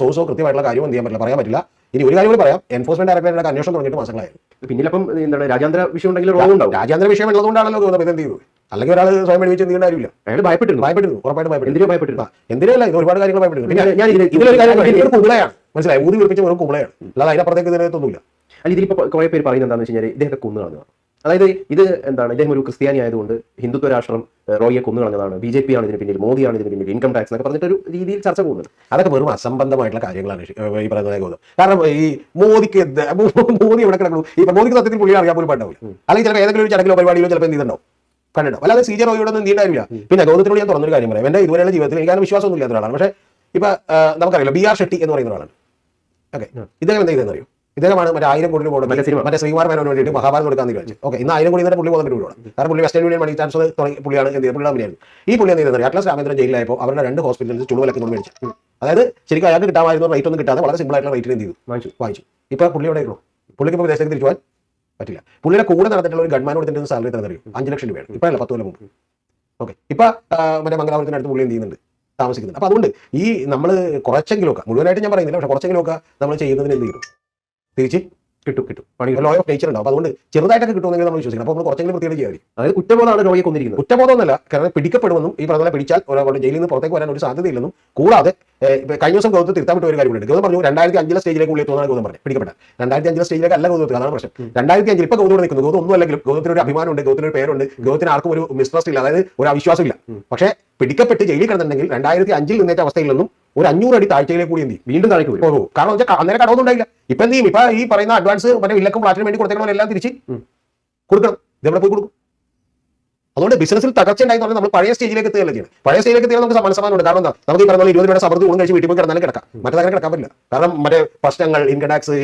സോഴ്സോ കൃത്യമായിട്ടുള്ള കാര്യമോ എന്ത് ചെയ്യാൻ പറ്റില്ല പറയാൻ പറ്റില്ല. ഇനി ഒരു കാര്യം കൂടി പറയാം. എൻഫോഴ്സ്മെന്റ് ഡയറക്ടറേറ്റ് അന്വേഷണം തുടങ്ങിയിട്ട് മാസങ്ങളായിരുന്നു പിന്നിലപ്പം എന്താണ് രാജ്യാന്തര വിഷയം ഉണ്ടെങ്കിൽ റോൾ ഉണ്ടാവും. രാജ്യാന്തര വിഷയം ഉള്ളതുകൊണ്ടാണല്ലോ തോന്നുന്നത്. ഇത് എന്ത് ചെയ്തു? അല്ലെങ്കിൽ ഒരാൾ സ്വയം വിളിച്ച് എന്ത് ചെയ്യേണ്ട കാര്യമില്ല. അയാൾ ഭയപ്പെട്ടിരുന്നു. ഭയപ്പെട്ടിരുന്നു. ഉറപ്പായിട്ട് ഭയപ്പെട്ടു എന്തിനോ ഭയപ്പെട്ടിരുന്നു എന്തിനല്ല ഇത് ഒരുപാട് കാര്യങ്ങൾ ഭയപ്പെട്ടിരുന്നു. പിന്നെ ഞാൻ- ഞാൻ ഇതിൽ ഇതിലൊരു കാര്യം കുമ്പളയാണ് മനസ്സിലായി? ഊതി വിളിപ്പിച്ച് വെറും കുമ്പളയാണ് അല്ലാതെ അതിനപ്പുറത്തേക്ക് ഇതിനകത്തൊന്നുമില്ല അല്ല ഇതിലിപ്പോ കുറെ പേര് പറയുന്നത് എന്താണെന്ന് വെച്ച് കഴിഞ്ഞാൽ ഇദ്ദേഹത്തെ കൊന്നു കളഞ്ഞതാണ് അതായത് ഇത് എന്താണ്? ഇദ്ദേഹം ഒരു ക്രിസ്ത്യാനി ആയതുകൊണ്ട് ഹിന്ദുത്വ രാഷ്ട്രം റോയിയെ കൊന്നു കളഞ്ഞതാണ് ബി ജെ പി ആണ് ഇതിന് പിന്നിൽ മോദിയാണ് ഇതിന് പിന്നിൽ ഇൻകം ടാക്സ് എന്നൊക്കെ പറഞ്ഞിട്ട് ഒരു രീതിയിൽ ചർച്ച പോകുന്നുണ്ട് അതൊക്കെ വെറും അസംബന്ധമായിട്ടുള്ള കാര്യങ്ങളാണ് ഈ പറയുന്നത് കാരണം ഈ മോദിക്ക് മോദി എവിടെ കിടക്കുന്നു? ഈ മോദിക്ക് സത്യത്തിൽ പുള്ളി അറിയാൻ പോലും പാണ്ടാവില്ല അല്ലെങ്കിൽ ചിലപ്പോൾ ഏതെങ്കിലും ഒരു ചടങ്ങിലോ പരിപാടിയിലോ ചിലപ്പോൾ എന്ത് ചെയ്തിട്ടുണ്ടാവും? കണ്ടോ അല്ലാതെ സി ജെ റോയിയുടെ ഒന്നും നീണ്ട കാര്യമില്ല പിന്നെ ഗൗതത്തിനോട് ഞാൻ തുറന്നൊരു കാര്യം പറയാം. എന്റെ ഇതുവരെയുള്ള ജീവിതത്തിൽ എനിക്കാണ് അങ്ങനെ വിശ്വാസമൊന്നും ഇല്ലാത്ത ഒരാളാണ്. പക്ഷേ ഇപ്പൊ നമുക്കറിയില്ല നമുക്കറിയാലോ ബി ആർ ഷെട്ടി എന്ന് പറയുന്ന ഒരാളാണ്. ഓക്കെ. ഇദ്ദേഹം എന്താ ചെയ്തെന്ന് അറിയോ ഇദ്ദേഹമാണ് മറ്റേ ആയിരം കോടി രൂപ മറ്റേ ശ്രീകുമാർ മേനോന് വേണ്ടിയിട്ട് മഹാഭാരതം കൊടുക്കാൻ തീരുമാനിച്ചു ഓക്കെ ഇന്ന് ആയിരം കോടി തന്നെ പുള്ളി പോകുന്ന വീടാണ് കാരണം പുള്ളി വെസ്റ്റേൺ യൂണിയൻ മണി ട്രാൻസ്ഫർ തുടങ്ങി പുള്ളിയാണ് എന്ത് ചെയ്തത്? പുള്ളിയുടെ അഭിനയായിരുന്നു ഈ പുള്ളി എന്ത് ചെയ്തത്? അറ്റ്ലസ് രാമേന്ദ്രൻ ജയിലിലായപ്പോൾ അവരുടെ രണ്ട് ഹോസ്പിറ്റലിൽ ചുളുവിലൊക്കെ മേടിച്ചു അതായത് ശരിക്കും അയാൾക്ക് കിട്ടാമായിരുന്നു റേറ്റ് ഒന്നും കിട്ടാതെ വളരെ സിമ്പിൾ ആയിട്ടുള്ള റേറ്റിൽ എന്ത് ചെയ്തു? വാങ്ങിച്ചു. ഇപ്പൊ പുള്ളി എവിടെ ഉള്ളൂ? പുള്ളിക്ക് ഇപ്പോൾ വിദേശത്തേക്ക് തിരിച്ചു പോകാൻ പറ്റില്ല. പുള്ളിയുടെ കൂടെ നടന്നിട്ടുള്ള ഒരു ഗൺമാൻ കൊടുത്തിട്ട് സാലറി തന്നെ അറിയും? അഞ്ച് ലക്ഷം രൂപയാണ്. ഇപ്പൊ അല്ല പത്ത് കൊല്ലം മുമ്പ്. ഓക്കെ ഇപ്പൊ മറ്റേ മംഗലാപുരത്തിന് അടുത്ത് പുള്ളി എന്ത് ചെയ്യുന്നുണ്ട്? താമസിക്കുന്നുണ്ട്. അപ്പൊ അതുകൊണ്ട് ഈ നമ്മൾ കുറച്ചെങ്കിലുമൊക്കെ മുഴുവനായിട്ട് ഞാൻ പറയുന്നില്ല പക്ഷെ കുറച്ചെങ്കിലുമൊക്കെ നമ്മൾ ചെയ്യുന്നതിന് എന്ത് ചെയ്യും? തിരിച്ച് കിട്ടും കിട്ടും. പണി ലോ ഓഫ് നേച്ചർ ഉണ്ടാവും. അപ്പൊ അതുകൊണ്ട് ചെറുതായിട്ടൊക്കെ കിട്ടുമെങ്കിൽ നമ്മൾ വിശ്വസിക്കണം. അപ്പോൾ നമ്മൾ കുറച്ചെങ്കിലും പ്രത്യേകം ചെയ്യാൻ അതായത് കുറ്റബോധമാണ് രോഗിയെ കൊന്നിരിക്കുന്നത്. കുറ്റബോധമൊന്നുമല്ല. കാരണം പിടിക്കപ്പെടുമെന്നും ഈ പറഞ്ഞ പിടിച്ചാൽ ഒരാളുടെ ജയിലിൽ നിന്ന് പുറത്തേക്ക് വരാൻ ഒരു സാധ്യതയില്ലെന്നും കൂടാതെ കഴിഞ്ഞ ദിവസം ഗൗതം തിരുത്താൻ വിട്ട ഒരു കാര്യമുണ്ട്. ഗൗതം പറഞ്ഞു രണ്ടായിരത്തി അഞ്ചിലെ സ്റ്റേജിലേക്ക് ഉള്ളിൽ തോന്നാൻ ഗൗതം പറഞ്ഞു പിടിക്കപ്പെട്ട. രണ്ടായിരത്തി അഞ്ചിലെ സ്റ്റേജിലേക്ക് അല്ല ഗൗതം അതാണ് പ്രശ്നം. രണ്ടായിരത്തി അഞ്ചിൽ ഇപ്പൊ ഗൗതം നിൽക്കുന്നു. ഗൗതം ഒന്നും അല്ലെങ്കിലും ഗൗതത്തിന് ഒരു അഭിമാനമുണ്ട് ഗൗതത്തിന് ഒരു പേരുണ്ട്. ഗൗതത്തിന് ആർക്കും ഒരു മിസ്ട്രസ്റ്റ് ഇല്ല. അതായത് ഒരു അവിശ്വാസം ഇല്ല പക്ഷേ പിടിക്കപ്പെട്ട് ജയിലിൽ കിടന്നിട്ടുണ്ടെങ്കിൽ രണ്ടായിരത്തി അഞ്ചിൽ നിന്നേറ്റ അവസ്ഥയിൽ നിന്നും ഒരു അഞ്ഞൂറ് അടി താഴ്ചയിലേക്ക് കൂടി എന്ത് വീണ്ടും താഴേക്ക് വരും. പോകും കാരണം വെച്ചാൽ അന്നേരം കടമൊന്നും ഉണ്ടായില്ല. ഇപ്പൊ എന്ത് ചെയ്യും? ഇപ്പൊ ഈ പറയുന്ന അഡ്വാൻസ് മറ്റേ വില്ലക്കും ഫ്ലാറ്റിനും വേണ്ടി കൊടുത്തേക്കണമെല്ലാം തിരിച്ച് കൊടുക്കണം. ഇതെവിടെ പോയി കൊടുക്കും? അതുകൊണ്ട് ബിസിനസ്സിൽ തകർച്ച ഉണ്ടായി പറഞ്ഞാൽ നമ്മൾ പഴയ സ്റ്റേജിലേക്ക് എത്തുകയല്ല ചെയ്യുന്നത്. പഴയ സ്റ്റേജിലേക്ക് എത്തിയാൽ നമുക്ക് ഉണ്ട് കാരണം എന്താ? നമുക്ക് ഈ പറഞ്ഞ ഇരുപത് രൂപയുടെ സമൃദ്ധി ഊണ് കഴിച്ച് വീട്ടിൽ പോയി കിടന്നാലും കിടക്കാം. മറ്റേതങ്ങനെ കിടക്കാൻ പറ്റില്ല. കാരണം മറ്റേ പ്രശ്നങ്ങൾ ഇൻകം ടാക്സ്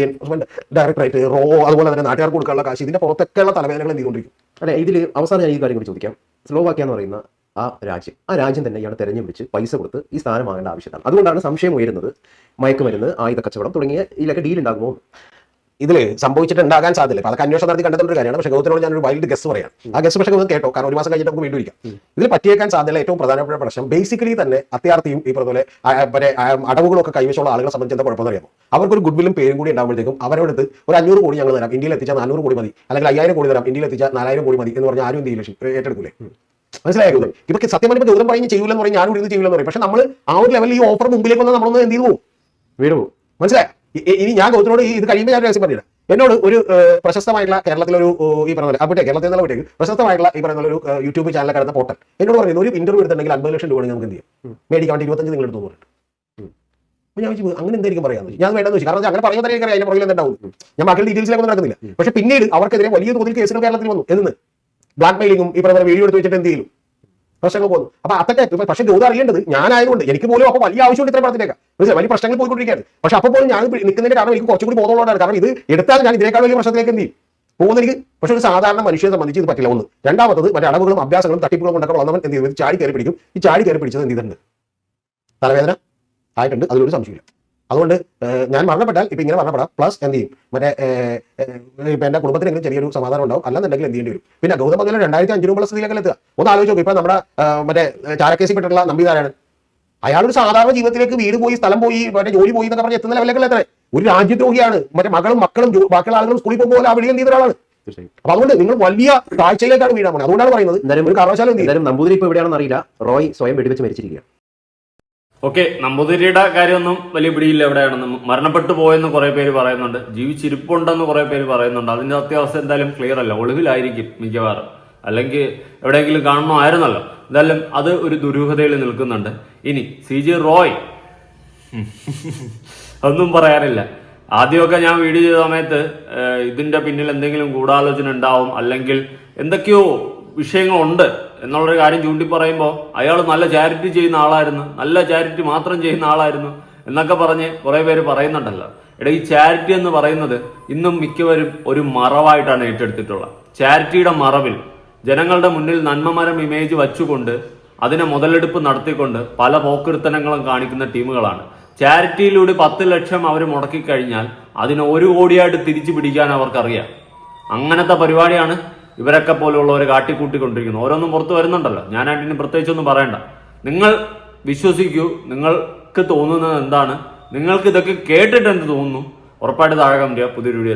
ഡയറക്ടറേറ്റ് റോ അതുപോലെ തന്നെ നാട്ടുകാർക്ക് കൊടുക്കാനുള്ള കാശ് ഇതിന്റെ പുറത്തൊക്കെയുള്ള തലവേദനകൾ എന്ത് ചെയ്തുകൊണ്ടിരിക്കും? അല്ലെ ഇതിൽ അവസാനം ഞാൻ ഈ കാര്യം കൂടി ചോദിക്കാം. സ്ലോവാക്യ എന്ന് പറയുന്ന ആ രാജ്യം ആ രാജ്യം തന്നെ ഇയാളെ തെരഞ്ഞു പിടിച്ച് പൈസ കൊടുത്ത് ഈ സ്ഥാനം വാങ്ങേണ്ട ആവശ്യമാണ് അതുകൊണ്ടാണ് സംശയം ഉയരുന്നത് മയക്കുമരുന്ന് ആയുധ കച്ചവടം തുടങ്ങിയ ഇതിലൊക്കെ ഡീൽ ഉണ്ടാകുമോ? ഇതിൽ സംഭവിച്ചിട്ട് ഉണ്ടാകാൻ സാധ്യത അതൊക്കെ അന്വേഷണം നടത്തി കണ്ടെത്തേണ്ട ഒരു കാര്യമാണ്. പക്ഷേ ഗൗതത്തിനോട് ഞാനൊരു വൈൽഡ് ഗസ് പറയാം. ആ ഗസ് പക്ഷേ ഗൗതം കേട്ടോ. കാരണം ഒരു മാസം കഴിഞ്ഞിട്ട് നമുക്ക് വീണ്ടും ഇരിക്കാം. ഇതിൽ പറ്റിയേക്കാൻ സാധ്യത ഏറ്റവും പ്രധാനപ്പെട്ട പ്രശ്നം ബേസിക്കലി തന്നെ അത്യാർത്ഥിയും ഈ പറഞ്ഞ പോലെ മറ്റേ അടവുകളൊക്കെ കൈവശമുള്ള ആളുകളെ സംബന്ധിച്ച് എന്താ കുഴപ്പമെന്ന് അറിയാമോ? അവർക്കൊരു ഗുഡ് വില്ലും പേരും കൂടി ഉണ്ടാകുമ്പോഴത്തേക്കും അവരോട് ഒരു അഞ്ഞൂറ് കോടി ഞങ്ങൾ തരാം. ഇന്ത്യയിൽ എത്തിച്ചാൽ നാനൂറ് കോടി മതി. അല്ലെങ്കിൽ അയ്യായിരം കോടി തരാം. ഇന്ത്യയിൽ എത്തിച്ചാൽ നാലായിരം കോടി മതി എന്ന് പറഞ്ഞാൽ ആരും ഇന്ത്യയിൽ ഏറ്റെടുക്കൂലേ? മനസ്സിലായോ? ഗൗതം ഇപ്പൊ സത്യം പറയുമ്പോൾ ഗൗതം പറയും ചെയ്യൂലെന്ന് പറയും ഞാനും ഇവിടുന്ന് ചെയ്യൂലെന്ന് പറയും. പക്ഷെ നമ്മൾ ആ ഒരു ലെവലിൽ ഈ ഓഫർ മുമ്പിലേക്ക് വന്നാൽ നമ്മളൊന്ന് എന്ത് ചെയ്തു പോകും വീട് പോകും മനസ്സിലായി? ഇനി ഞാൻ ഗൗതത്തിനോട് ഇത് കഴിയുമ്പോൾ ഞാൻ രഹസ്യം പറഞ്ഞില്ല എന്നോട് ഒരു പ്രശസ്തമായിട്ടുള്ള കേരളത്തിലൊരു ഈ പറഞ്ഞ അവിടെ കേരളത്തിൽ നിന്നുള്ള വിട്ടേക്ക് പ്രശസ്തമായിട്ടുള്ള ഈ പറയുന്ന ഒരു യൂട്യൂബ് ചാനൽ കടന്ന പോട്ടൽ എന്നോട് പറയുന്നത് ഒരു ഇന്റർവ്യൂ എടുത്തിട്ടുണ്ടെങ്കിൽ അൻപത് ലക്ഷം രൂപ നമുക്ക് എന്ത് ചെയ്യും? മേടിക്കാൻ വേണ്ടി ഇരുപത്തഞ്ച് നിങ്ങൾ എടുത്തു പറഞ്ഞിട്ട്. അപ്പൊ ഞാൻ ചോദിച്ചു അങ്ങനെ എന്തായിരിക്കും പറയാന്ന്? ചോദിച്ചു. ഞാൻ വേണ്ടെന്ന് ചോദിച്ചു. കാരണം അങ്ങനെ പറയുമ്പോൾ തന്നെ എനിക്കറിയാം അതിന്റെ പുറകിൽ എന്താവും ഞാൻ ബാക്കി ഡീറ്റെയിൽസിലേക്ക് നടക്കുന്നില്ല. പക്ഷെ പിന്നീട് അവർക്കെതിരെ വലിയ തോതിൽ കേസുകൾ കേരളത്തിൽ വന്നു. എന്ന് ബ്ലാക്ക് മെയിലിങ്ങും ഈ പറഞ്ഞ വീഡിയോ എടുത്ത് വെച്ചിട്ട് എന്ത് ചെയ്യും പ്രശ്നങ്ങൾ പോകുന്നു. അപ്പൊ അതൊക്കെ പക്ഷെ ജോലി അറിയേണ്ടത് ഞാനായതുകൊണ്ട് എനിക്ക് പോലും അപ്പൊ വലിയ ആവശ്യമുണ്ട് ഇത്രയും പടത്തിലേക്ക്. മനസ്സിലായി? വലിയ പ്രശ്നങ്ങൾ പോയിക്കൊണ്ടിരിക്കുകയാണ്. പക്ഷെ അപ്പോൾ പോലും ഞാൻ നിൽക്കുന്നതിന്റെ കാരണം എനിക്ക് കുറച്ചുകൂടി ബോധമുള്ളതാണ് കാരണം ഇത് എടുത്താൽ ഞാൻ ഇതിനേക്കാൾ വലിയ പ്രശ്നത്തിലേക്ക് എന്ത് ചെയ്യും? പോകുന്ന എനിക്ക് പക്ഷെ ഒരു സാധാരണ മനുഷ്യനെ സംബന്ധിച്ച് ഇത് പറ്റില്ല. ഒന്ന്. രണ്ടാമത്തത് മറ്റേ അടവുകളും അഭ്യാസങ്ങളും തട്ടിപ്പുകളും കൊണ്ടൊക്കെ വന്നവൻ എന്ത് ചെയ്യും? ഇത് ചാടി കയറി പിടിക്കും. ഈ ചാടി കയറി പിടിച്ചത് എന്ത് ചെയ്തിട്ടുണ്ട്? തലവേദന ആയിട്ടുണ്ട്. അതിലൊരു സംശയമില്ല അതുകൊണ്ട് ഞാൻ മരണപ്പെട്ടാൽ ഇപ്പൊ ഇങ്ങനെ മരണപ്പെടാം. പ്ലസ് എന്ത് ചെയ്യും? മറ്റേ ഇപ്പം എന്റെ കുടുംബത്തിനെങ്കിലും ചെറിയൊരു സമാധാനം ഉണ്ടാവും. അല്ലെന്നുണ്ടെങ്കിൽ എന്ത് ചെയ്യേണ്ടി വരും? പിന്നെ ഗൗതമ പതിനെ രണ്ടായിരത്തി അഞ്ചിന് രൂപ സ്ഥിതിയിലേക്ക് എത്തുക. ഒന്ന് ആലോചിച്ച് നോക്കും. ഇപ്പൊ നമ്മുടെ മറ്റേ ചാരക്കേസിൽ പെട്ടിട്ടുള്ള നമ്പിതാരാണ് അയാളൊരു സാധാരണ ജീവിതത്തിലേക്ക് വീട് പോയി സ്ഥലം പോയി മറ്റേ ജോലി പോയി എന്നൊക്കെ പറഞ്ഞ് എത്തുന്ന ലെവലൊക്കെ എത്ര ഒരു രാജ്യദ്രോഹിയാണ്. മറ്റേ മകളും മക്കളും ബാക്കിയുള്ള ആളുകളും സ്കൂളിൽ പോകുമ്പോൾ ആ വിളി എന്ത് ചെയ്ത ഒരാളാണ് അപ്പൊ അതുകൊണ്ട് നിങ്ങൾ വലിയ താഴ്ചയിലേക്കാണ് വീഴാൻ പോകുന്നത്. അതുകൊണ്ടാണ് പറയുന്നത് എന്തായാലും ഒരു കാരണവശാലും എന്തായാലും നമ്പൂതിരി ഇപ്പൊ എവിടെയാണെന്ന് അറിയില്ല. റോയ് സ്വയം വെടിവെച്ച് മരിച്ചിരിക്കുകയാണ്. ഓക്കെ നമ്പൂതിരിയുടെ കാര്യമൊന്നും വലിയ പിടിയില്ല എവിടെയാണെന്ന് മരണപ്പെട്ടു പോയെന്ന് കുറെ പേര് പറയുന്നുണ്ട്. ജീവിച്ചിരിപ്പുണ്ടെന്ന് കുറെ പേര് പറയുന്നുണ്ട്. അതിന്റെ അത്യാവശ്യം എന്തായാലും ക്ലിയർ അല്ല. ഒളിവിലായിരിക്കും മിക്കവാറും. അല്ലെങ്കിൽ എവിടെയെങ്കിലും കാണണമായിരുന്നല്ലോ. എന്തായാലും അത് ഒരു ദുരൂഹതയിൽ നിൽക്കുന്നുണ്ട്. ഇനി സി ജി റോയ്. ഒന്നും പറയാറില്ല ആദ്യമൊക്കെ ഞാൻ വീഡിയോ ചെയ്ത സമയത്ത് ഇതിന്റെ പിന്നിൽ എന്തെങ്കിലും ഗൂഢാലോചന ഉണ്ടാവും. അല്ലെങ്കിൽ എന്തൊക്കെയോ വിഷയങ്ങളുണ്ട്. എന്നുള്ളൊരു കാര്യം ചൂണ്ടി പറയുമ്പോൾ അയാൾ നല്ല ചാരിറ്റി ചെയ്യുന്ന ആളായിരുന്നു. നല്ല ചാരിറ്റി മാത്രം ചെയ്യുന്ന ആളായിരുന്നു എന്നൊക്കെ പറഞ്ഞ് കുറേ പേര് പറയുന്നുണ്ടല്ലോ. എടാ ഈ ചാരിറ്റി എന്ന് പറയുന്നത് ഇന്നും മിക്കവരും ഒരു മറവായിട്ടാണ് ഏറ്റെടുത്തിട്ടുള്ളത്. ചാരിറ്റിയുടെ മറവിൽ ജനങ്ങളുടെ മുന്നിൽ നന്മമരം ഇമേജ് വച്ചുകൊണ്ട് അതിനെ മുതലെടുപ്പ് നടത്തിക്കൊണ്ട് പല പോക്കിരുത്തനങ്ങളും കാണിക്കുന്ന ടീമുകളാണ്. ചാരിറ്റിയിലൂടെ പത്ത് ലക്ഷം അവർ മുടക്കിക്കഴിഞ്ഞാൽ അതിനെ ഒരു കോടിയായിട്ട് തിരിച്ചു പിടിക്കാൻ അവർക്കറിയാം. അങ്ങനത്തെ പരിപാടിയാണ് ഇവരൊക്കെ പോലുള്ളവർ കാട്ടിക്കൂട്ടിക്കൊണ്ടിരിക്കുന്നു. ഓരോന്നും പുറത്ത് വരുന്നുണ്ടല്ലോ. ഞാനായിട്ട് ഇനി പ്രത്യേകിച്ചൊന്നും പറയണ്ട. നിങ്ങൾ വിശ്വസിക്കൂ. നിങ്ങൾക്ക് തോന്നുന്നത് എന്താണ്? നിങ്ങൾക്ക് ഇതൊക്കെ കേട്ടിട്ട് എന്ത് തോന്നുന്നു? ഉറപ്പായിട്ട് താഴെ ചെയ്യുക പുതിയൊരു വീഡിയോ